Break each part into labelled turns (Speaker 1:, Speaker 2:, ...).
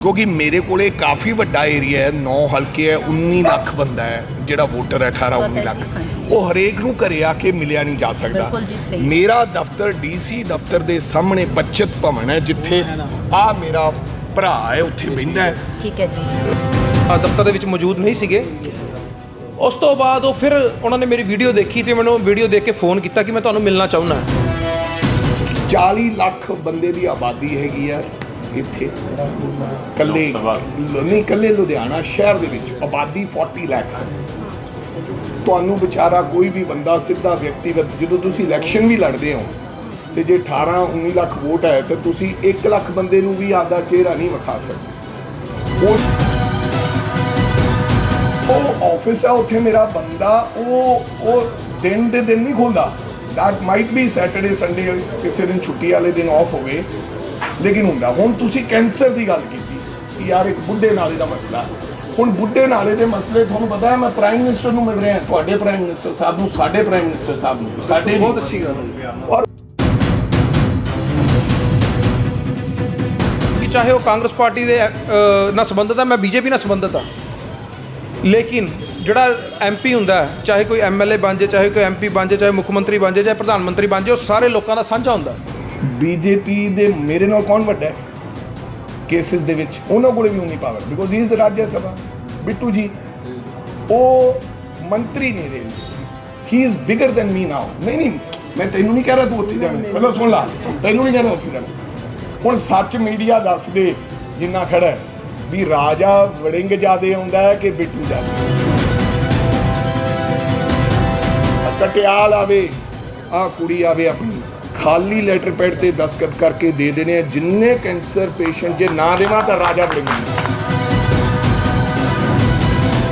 Speaker 1: ਕਿਉਂਕਿ ਮੇਰੇ ਕੋਲੇ ਕਾਫੀ ਵੱਡਾ ਏਰੀਆ ਹੈ 9 ਹਲਕੇ ਹੈ 19 ਲੱਖ ਬੰਦਾ ਹੈ ਜਿਹੜਾ ਵੋਟਰ ਹੈ 18 19 ਲੱਖ। ਉਹ ਹਰੇਕ ਨੂੰ ਘਰੇ ਆ ਕੇ ਮਿਲਿਆ ਨਹੀਂ ਜਾ ਸਕਦਾ।
Speaker 2: ਬਿਲਕੁਲ ਜੀ, ਸਹੀ।
Speaker 1: ਮੇਰਾ ਦਫ਼ਤਰ ਡੀਸੀ ਦਫ਼ਤਰ ਦੇ ਸਾਹਮਣੇ ਬੱਚਤ ਭਵਨ ਹੈ ਜਿੱਥੇ ਆ ਮੇਰਾ ਭਰਾ ਹੈ ਉੱਥੇ ਬਹਿੰਦਾ ਹੈ।
Speaker 2: ਠੀਕ ਹੈ ਜੀ।
Speaker 3: ਆ ਦਫ਼ਤਰ ਦੇ ਵਿੱਚ ਮੌਜੂਦ ਨਹੀਂ ਸੀਗੇ। ਉਸ ਤੋਂ ਬਾਅਦ ਉਹ ਫਿਰ ਉਹਨਾਂ ਨੇ ਮੇਰੀ ਵੀਡੀਓ ਦੇਖੀ ਤੇ ਮੈਨੂੰ ਵੀਡੀਓ ਦੇਖ ਕੇ ਫੋਨ ਕੀਤਾ ਕਿ ਮੈਂ ਤੁਹਾਨੂੰ ਮਿਲਣਾ ਚਾਹੁੰਦਾ।
Speaker 1: 40 ਲੱਖ ਬੰਦੇ ਦੀ ਆਬਾਦੀ ਹੈਗੀ ਆ ਇੱਥੇ। ਕੱਲੇ ਨਹੀਂ ਕੱਲੇ ਲੁਧਿਆਣਾ ਸ਼ਹਿਰ ਦੇ ਵਿੱਚ ਆਬਾਦੀ 40 ਲੱਖ ਹੈ। ਤੁਹਾਨੂੰ ਵਿਚਾਰਾ ਕੋਈ ਵੀ ਬੰਦਾ ਸਿੱਧਾ ਵਿਅਕਤੀਗਤ, ਜਦੋਂ ਤੁਸੀਂ ਇਲੈਕਸ਼ਨ ਵੀ ਲੜਦੇ ਹੋ, ਤੇ ਜੇ 18 19 ਲੱਖ ਵੋਟ ਹੈ, ਤਾਂ ਤੁਸੀਂ 1 ਲੱਖ ਬੰਦੇ ਨੂੰ ਵੀ ਆਦਾ ਚਿਹਰਾ ਨਹੀਂ ਵਿਖਾ ਸਕਦੇ। ਉਹ ਉਹ ਆਫਿਸ ਆ ਉੱਥੇ ਮੇਰਾ ਬੰਦਾ, ਉਹ ਉਹ ਦਿਨ ਦੇ ਦਿਨ ਨਹੀਂ ਖੁੱਲਦਾ। That might be Saturday Sunday ਕਿਸੇ ਦਿਨ ਛੁੱਟੀ ਵਾਲੇ ਦਿਨ ਆਫ ਹੋਵੇ। ਲੇਕਿਨ ਹੁੰਦਾ ਹੁਣ ਤੁਸੀਂ ਕੈਂਸਰ ਦੀ ਗੱਲ ਕੀਤੀ ਕਿ ਯਾਰ ਇੱਕ ਬੁੱਢੇ ਨਾਲੇ ਦਾ ਮਸਲਾ। ਹੁਣ ਬੁੱਢੇ ਨਾਲੇ ਦੇ ਮਸਲੇ ਤੁਹਾਨੂੰ ਪਤਾ ਹੈ ਮੈਂ ਪ੍ਰਾਈਮ ਮਿਨਿਸਟਰ ਨੂੰ ਮਿਲ ਰਿਹਾ ਤੁਹਾਡੇ ਪ੍ਰਾਈਮ ਮਿਨਿਸਟਰ ਸਾਹਿਬ ਨੂੰ ਸਾਡੇ ਪ੍ਰਾਈਮ ਮਿਨਿਸਟਰ ਸਾਹਿਬ ਨੂੰ ਸਾਡੇ
Speaker 3: ਬਹੁਤ ਅੱਛੀ ਗੱਲ ਹੈ
Speaker 1: ਔਰ
Speaker 3: ਕਿ ਚਾਹੇ ਉਹ ਕਾਂਗਰਸ ਪਾਰਟੀ ਦੇ ਨਾਲ ਸੰਬੰਧਿਤ ਹੈ ਮੈਂ ਬੀਜੇਪੀ ਨਾਲ ਸੰਬੰਧਿਤ ਹਾਂ ਲੇਕਿਨ ਜਿਹੜਾ ਐਮਪੀ ਹੁੰਦਾ ਚਾਹੇ ਕੋਈ ਐਮਐਲਏ ਬਣ ਜਾਏ ਚਾਹੇ ਕੋਈ ਐਮਪੀ ਬਣ ਜਾਏ ਚਾਹੇ ਮੁੱਖ ਮੰਤਰੀ ਬਣ ਜਾਏ ਚਾਹੇ ਪ੍ਰਧਾਨ ਮੰਤਰੀ ਬਣ ਜਾਏ ਉਹ ਸਾਰੇ ਲੋਕਾਂ ਦਾ ਸਾਂਝਾ ਹੁੰਦਾ।
Speaker 1: ਬੀਜੇਪੀ ਦੇ ਮੇਰੇ ਨਾਲ ਕੌਣ ਵੱਡਾ ਹੈ? ਕੇਸਿਸ ਦੇ ਵਿੱਚ ਉਹਨਾਂ ਕੋਲੇ ਵੀ ਉਨੀ power because he is Rajya Sabha Bittu ji ਉਹ ਮੰਤਰੀ ਨਹੀਂ ਰਹੇ। He is bigger than me now ਨਹੀਂ ਨਹੀਂ ਮੈਂ ਤੈਨੂੰ ਨਹੀਂ ਕਹਿ ਰਿਹਾ ਤੂੰ ਉੱਥੇ ਜਾਣਾ। ਪਹਿਲਾਂ ਸੁਣ ਲਾ। ਤੈਨੂੰ ਨਹੀਂ ਰਿਹਾ ਉੱਥੇ ਜਾਣਾ। ਹੁਣ ਸੱਚ ਮੀਡੀਆ ਦੱਸ ਦੇ ਜਿੰਨਾ ਖੜਾ ਵੀ ਰਾਜਾ ਵੜਿੰਗ ਜਿਆਦੇ ਆਉਂਦਾ ਹੈ ਕਿ ਬਿੱਟੂ ਆਹ ਕਟਿਆਲ ਆਵੇ ਆ ਕੁੜੀ ਆਵੇ ਆਪਣੀ। ਖਾਲੀ ਲੈਟਰ ਪੈਡ ਤੇ ਦਸਖਤ ਕਰਕੇ ਦੇ ਦੇਣੇ ਆ। ਜਿੰਨੇ ਕੈਂਸਰ ਪੇਸ਼ੈਂਟ ਜੇ ਨਾ ਦੇਵਾਂ ਤਾਂ ਰਾਜਾ ਵੜਿੰਗ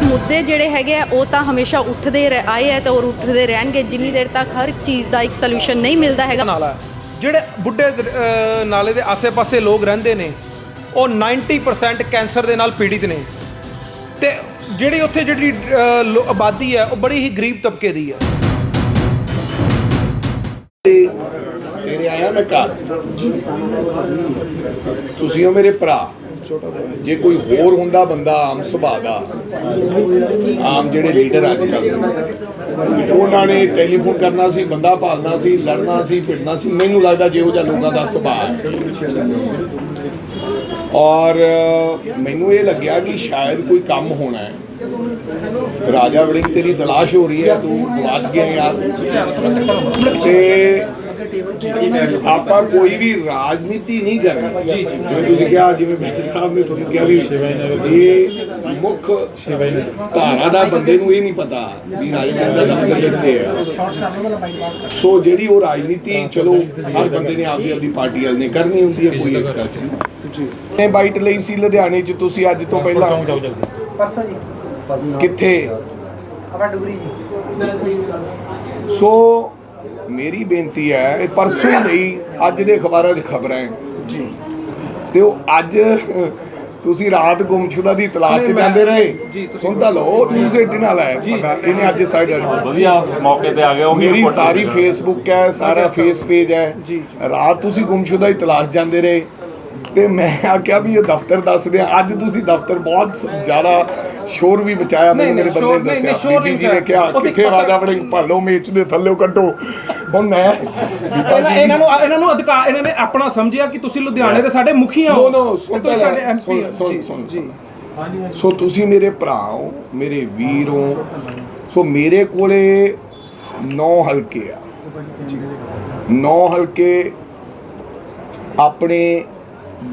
Speaker 4: ਮੁੱਦੇ ਜਿਹੜੇ ਹੈਗੇ ਆ ਉਹ ਤਾਂ ਹਮੇਸ਼ਾ ਉੱਠਦੇ ਰਹਿ- ਆਏ ਹੈ ਤੇ ਔਰ ਉੱਠਦੇ ਰਹਿਣਗੇ। ਜਿੰਨੀ ਦੇਰ ਤੱਕ ਹਰ ਚੀਜ਼ ਦਾ ਇੱਕ ਸੋਲੂਸ਼ਨ ਨਹੀਂ ਮਿਲਦਾ ਹੈਗਾ।
Speaker 3: ਨਾਲਾ। ਜਿਹੜੇ ਬੁੱਢੇ ਅਹ, ਨਾਲੇ ਦੇ ਆਸੇ-ਪਾਸੇ ਲੋਕ ਰਹਿੰਦੇ ਨੇ ਉਹ 90% ਕੈਂਸਰ ਦੇ ਨਾਲ ਪੀੜਿਤ ਨੇ। ਤੇ ਜਿਹੜੀ ਉੱਥੇ ਜਿਹੜੀ ਅਹ, ਲੋ- ਆਬਾਦੀ ਹੈ ਉਹ ਬੜੀ ਹੀ ਗਰੀਬ ਤਬਕੇ ਦੀ ਹੈ।
Speaker 1: ਤੇਰੇ ਆਇਆ ਮੈਂ ਘਰ। ਤੁਸੀਂ ਹੋ ਮੇਰੇ ਭਰਾ। ਜੇ ਕੋਈ ਹੋਰ ਹੁੰਦਾ ਬੰਦਾ ਆਮ ਸੁਭਾਅ ਦਾ, ਆਮ ਜਿਹੜੇ ਲੀਡਰ ਅੱਜ ਕੱਲ੍ਹ ਉਹਨਾਂ ਨੇ ਟੈਲੀਫੋਨ ਕਰਨਾ ਸੀ, ਬੰਦਾ ਭਾਲਣਾ ਸੀ, ਲੜਨਾ ਸੀ ਫਿਰਨਾ ਸੀ। ਮੈਨੂੰ ਲੱਗਦਾ ਜਿਹੋ ਜਿਹਾ ਲੋਕਾਂ ਦਾ ਸੁਭਾਅ ਔਰ ਮੈਨੂੰ ਇਹ ਲੱਗਿਆ ਕਿ ਸ਼ਾਇਦ ਕੋਈ ਕੰਮ ਹੋਣਾ ਹੈ। ਰਾਜਾ ਵੜਿੰਗ ਤੇਰੀ ਤਲਾਸ਼ ਹੋ ਰਹੀ ਹੈ, ਤੂੰ ਗਵਾਚ ਗਿਆ ਯਾਰ। ਤੇ ਆਪਾਂ ਕੋਈ ਵੀ ਰਾਜਨੀਤੀ ਨਹੀਂ ਕਰਨੀ ਜੀ ਜੀ। ਜਿਵੇਂ ਤੁਸੀਂ ਕਿਹਾ ਜਿਵੇਂ ਬੈਂਕ ਸਾਹਿਬ ਨੇ ਤੁਹਾਨੂੰ ਕਿਹਾ ਵੀ ਇਹ ਮੁੱਖ ਧਾਰਾ ਦਾ ਬੰਦੇ ਨੂੰ ਇਹ ਨਹੀਂ ਪਤਾ ਵੀ ਰਾਜਨੀਤੀ ਦਾ ਦਫ਼ਤਰ ਕਿੱਥੇ ਹੈ ਸੋ ਜਿਹੜੀ ਉਹ ਰਾਜਨੀਤੀ ਚਲੋ ਹਰ ਬੰਦੇ ਨੇ ਆਪਦੀ ਆਪਦੀ ਪਾਰਟੀ ਵਾਲ ਨੇ ਕਰਨੀ ਹੁੰਦੀ ਹੈ ਕੋਈ ਇਸ ਗੱਲ ਚ ਨਹੀਂ। ਇਹ ਬਾਈਟ ਲਈ ਸੀ ਲੁਧਿਆਣੇ ਚ ਤੁਸੀਂ ਅੱਜ ਤੋਂ ਪਹਿਲਾਂ
Speaker 5: ਪਰਸੋਂ ਜੀ।
Speaker 1: ਕਿੱਥੇ?
Speaker 5: ਆਪਾਂ ਡੁਗਰੀ ਜੀ।
Speaker 1: ਸੋ ਮੇਰੀ ਬੇਨਤੀ ਹੈ ਇਹ ਪਰਸੋਂ ਲਈ ਅੱਜ ਦੇ ਅਖਬਾਰਾਂ 'ਚ ਖਬਰਾਂ ਹੈ। ਜੀ। ਤੇ ਉਹ ਅੱਜ ਤੁਸੀਂ ਰਾਤ ਗੁੰਮਸ਼ੁਦਾ ਦੀ ਤਲਾਸ਼ 'ਚ ਜਾਂਦੇ ਰਹੇ।
Speaker 3: ਜੀ, ਤੁਸੀਂ-
Speaker 1: ਸੁਣ ਤਾਂ ਲਓ ਨਿਊਜ਼ 18 ਵਾਲਾ ਹੈ। ਪਤਾ, ਇਹਨੇ ਅੱਜ ਸਾਈਡ
Speaker 6: ਵਧੀਆ ਮੌਕੇ ਤੇ ਆ ਗਏ ਉਹ
Speaker 1: ਮੇਰੀ ਸਾਰੀ ਫੇਸਬੁੱਕ ਹੈ ਸਾਰਾ ਫੇਸ ਪੇਜ ਹੈ।
Speaker 3: ਜੀ,
Speaker 1: ਰਾਤ ਤੁਸੀਂ ਗੁੰਮਸ਼ੁਦਾ ਦੀ ਤਲਾਸ਼ ਜਾਂਦੇ ਰਹੇ। ਤੇ ਮੈਂ ਆਖਿਆ ਵੀ ਇਹ ਦਫ਼ਤਰ ਦੱਸਦੇ ਆ। ਅੱਜ ਤੁਸੀਂ ਦਫ਼ਤਰ ਬਹੁਤ ਜ਼ਿਆਦਾ ਸ਼ੋਰ ਵੀ ਬਚਾਇਆ ਮੈਨੂੰ ਮੇਰੇ ਬੰਦੇ ਨੇ ਦੱਸਿਆ।
Speaker 3: ਸ਼ੋਰ
Speaker 1: ਬੀਬੀ ਜੀ ਨੇ ਕਿਹਾ ਕਿੱਥੇ ਰਾਜਾ ਵੜਿੰਗ ਭਾਲੋ ਮੇਚ ਦੇ ਥੱਲੇ ਕੱਢੋ। ਹੁਣ ਮੈਂ
Speaker 3: ਇਹਨਾਂ ਨੂੰ ਇਹਨਾਂ ਨੂੰ ਅਧਿਕਾਰ ਇਹਨਾਂ ਨੇ ਆਪਣਾ ਸਮਝਿਆ ਕਿ ਤੁਸੀਂ ਲੁਧਿਆਣੇ ਦੇ ਸਾਡੇ ਮੁਖੀ ਹੋ।
Speaker 1: ਨੋ ਨੋ
Speaker 3: ਤੇ ਤੁਸੀਂ ਸਾਡੇ ਐਮਪੀ
Speaker 1: ਸੁਣ ਸੁਣ ਸੁਣ ਸੁਣ। ਸੋ ਤੁਸੀਂ ਮੇਰੇ ਭਰਾ ਹੋ ਮੇਰੇ ਵੀਰ ਹੋ। ਸੋ ਮੇਰੇ ਕੋਲੇ 9 ਹਲਕੇ ਆ। 9 ਹਲਕੇ ਆਪਣੇ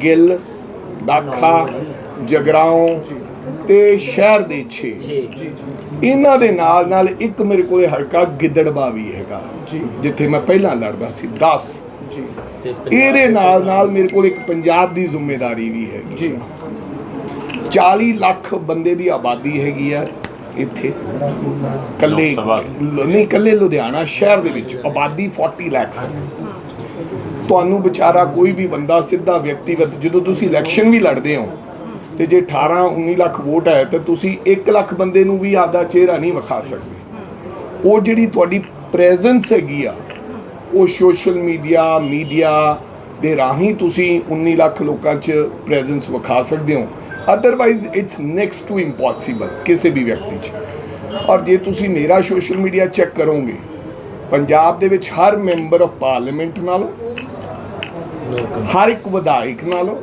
Speaker 1: ਗਿੱਲ ਦਾਖਾ ਜਗਰਾਉਂ ਤੇ ਸ਼ਹਿਰ ਦੇ 6 ਇਹਨਾਂ ਦੇ ਨਾਲ ਨਾਲ ਇੱਕ ਮੇਰੇ ਕੋਲੇ ਹਲਕਾ ਗਿੱਦੜਬਾ ਵੀ ਹੈਗਾ ਜਿੱਥੇ ਮੈਂ ਪਹਿਲਾਂ ਲੜਦਾ ਸੀ 10 ਇਹਦੇ ਨਾਲ ਨਾਲ ਮੇਰੇ ਕੋਲ ਇੱਕ ਪੰਜਾਬ ਦੀ ਜ਼ਿੰਮੇਵਾਰੀ ਵੀ ਹੈਗੀ।
Speaker 3: ਜੀ।
Speaker 1: 40 ਲੱਖ ਬੰਦੇ ਦੀ ਆਬਾਦੀ ਹੈਗੀ ਆ ਇੱਥੇ। ਕੱਲੇ ਨਹੀਂ ਕੱਲੇ ਲੁਧਿਆਣਾ ਸ਼ਹਿਰ ਦੇ ਵਿੱਚ ਆਬਾਦੀ 40 ਲੱਖ ਹੈ ਤੁਹਾਨੂੰ ਵਿਚਾਰਾ ਕੋਈ ਵੀ ਬੰਦਾ ਸਿੱਧਾ ਵਿਅਕਤੀਗਤ, ਜਦੋਂ ਤੁਸੀਂ ਇਲੈਕਸ਼ਨ ਵੀ ਲੜਦੇ ਹੋ, ਤੇ ਜੇ 18 19 ਲੱਖ ਵੋਟ ਹੈ, ਤਾਂ ਤੁਸੀਂ 1 ਲੱਖ ਬੰਦੇ ਨੂੰ ਵੀ ਆਦਾ ਚਿਹਰਾ ਨਹੀਂ ਵਿਖਾ ਸਕਦੇ। ਉਹ ਜਿਹੜੀ ਤੁਹਾਡੀ ਪ੍ਰੈਜ਼ੈਂਸ ਹੈਗੀ ਆ, ਉਹ ਸੋਸ਼ਲ ਮੀਡੀਆ ਮੀਡੀਆ ਦੇ ਰਾਹੀਂ ਤੁਸੀਂ 19 ਲੱਖ ਲੋਕਾਂ 'ਚ ਪ੍ਰੈਜ਼ੈਂਸ ਵਿਖਾ ਸਕਦੇ ਹੋ। Otherwise it's next to impossible ਕਿਸੇ ਵੀ ਵਿਅਕਤੀ 'ਚ। ਔਰ ਜੇ ਤੁਸੀਂ ਮੇਰਾ ਸੋਸ਼ਲ ਮੀਡੀਆ ਚੈੱਕ ਕਰੋਗੇ, ਪੰਜਾਬ ਦੇ ਵਿੱਚ ਹਰ ਮੈਂਬਰ ਆਫ ਪਾਰਲੀਮੈਂਟ ਨਾਲੋਂ ਹਰ ਇੱਕ ਵਿਧਾਇਕ ਨਾਲ।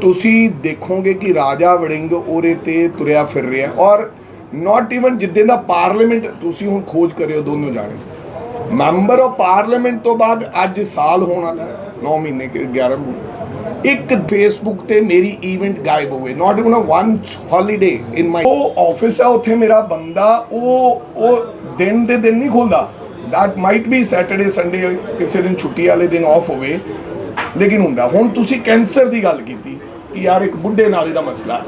Speaker 1: ਤੁਸੀਂ ਦੇਖੋਗੇ ਕਿ ਰਾਜਾ ਵੜਿੰਗ ਉਹਦੇ ਤੇ ਤੁਰਿਆ ਫਿਰ ਰਿਹਾ। ਔਰ ਨਾਟ ਇਵਨ ਜਿੱਦਾਂ ਦਾ ਪਾਰਲੀਮੈਂਟ ਤੁਸੀਂ ਹੁਣ ਖੋਜ ਕਰਿਓ, ਦੋਨੋਂ ਜਾਣੇ। ਮੈਂਬਰ ਆਫ ਪਾਰਲੀਮੈਂਟ ਤੋਂ ਬਾਅਦ ਅੱਜ ਸਾਲ ਹੋਣ ਵਾਲਾ 9 ਮਹੀਨੇ ਕੇ 11 ਮਹੀਨੇ। ਇੱਕ ਫੇਸਬੁੱਕ ਤੇ ਮੇਰੀ ਇਵੈਂਟ ਗਾਇਬ ਹੋਵੇ not even one holiday in my ਉਹ ਆਫਿਸ ਆ ਉੱਥੇ ਮੇਰਾ ਬੰਦਾ, ਉਹ ਉਹ ਦਿਨ ਦੇ ਦਿਨ ਨਹੀਂ ਖੁੱਲਦਾ। That might be Saturday Sunday ਕਿਸੇ ਦਿਨ ਛੁੱਟੀ ਵਾਲੇ ਦਿਨ ਆਫ ਹੋਵੇ। ਲੇਕਿਨ ਹੁੰਦਾ ਹੁਣ ਤੁਸੀਂ ਕੈਂਸਰ ਦੀ ਗੱਲ ਕੀਤੀ ਕਿ ਯਾਰ ਇੱਕ ਬੁੱਢੇ ਨਾਲੇ ਦਾ ਮਸਲਾ।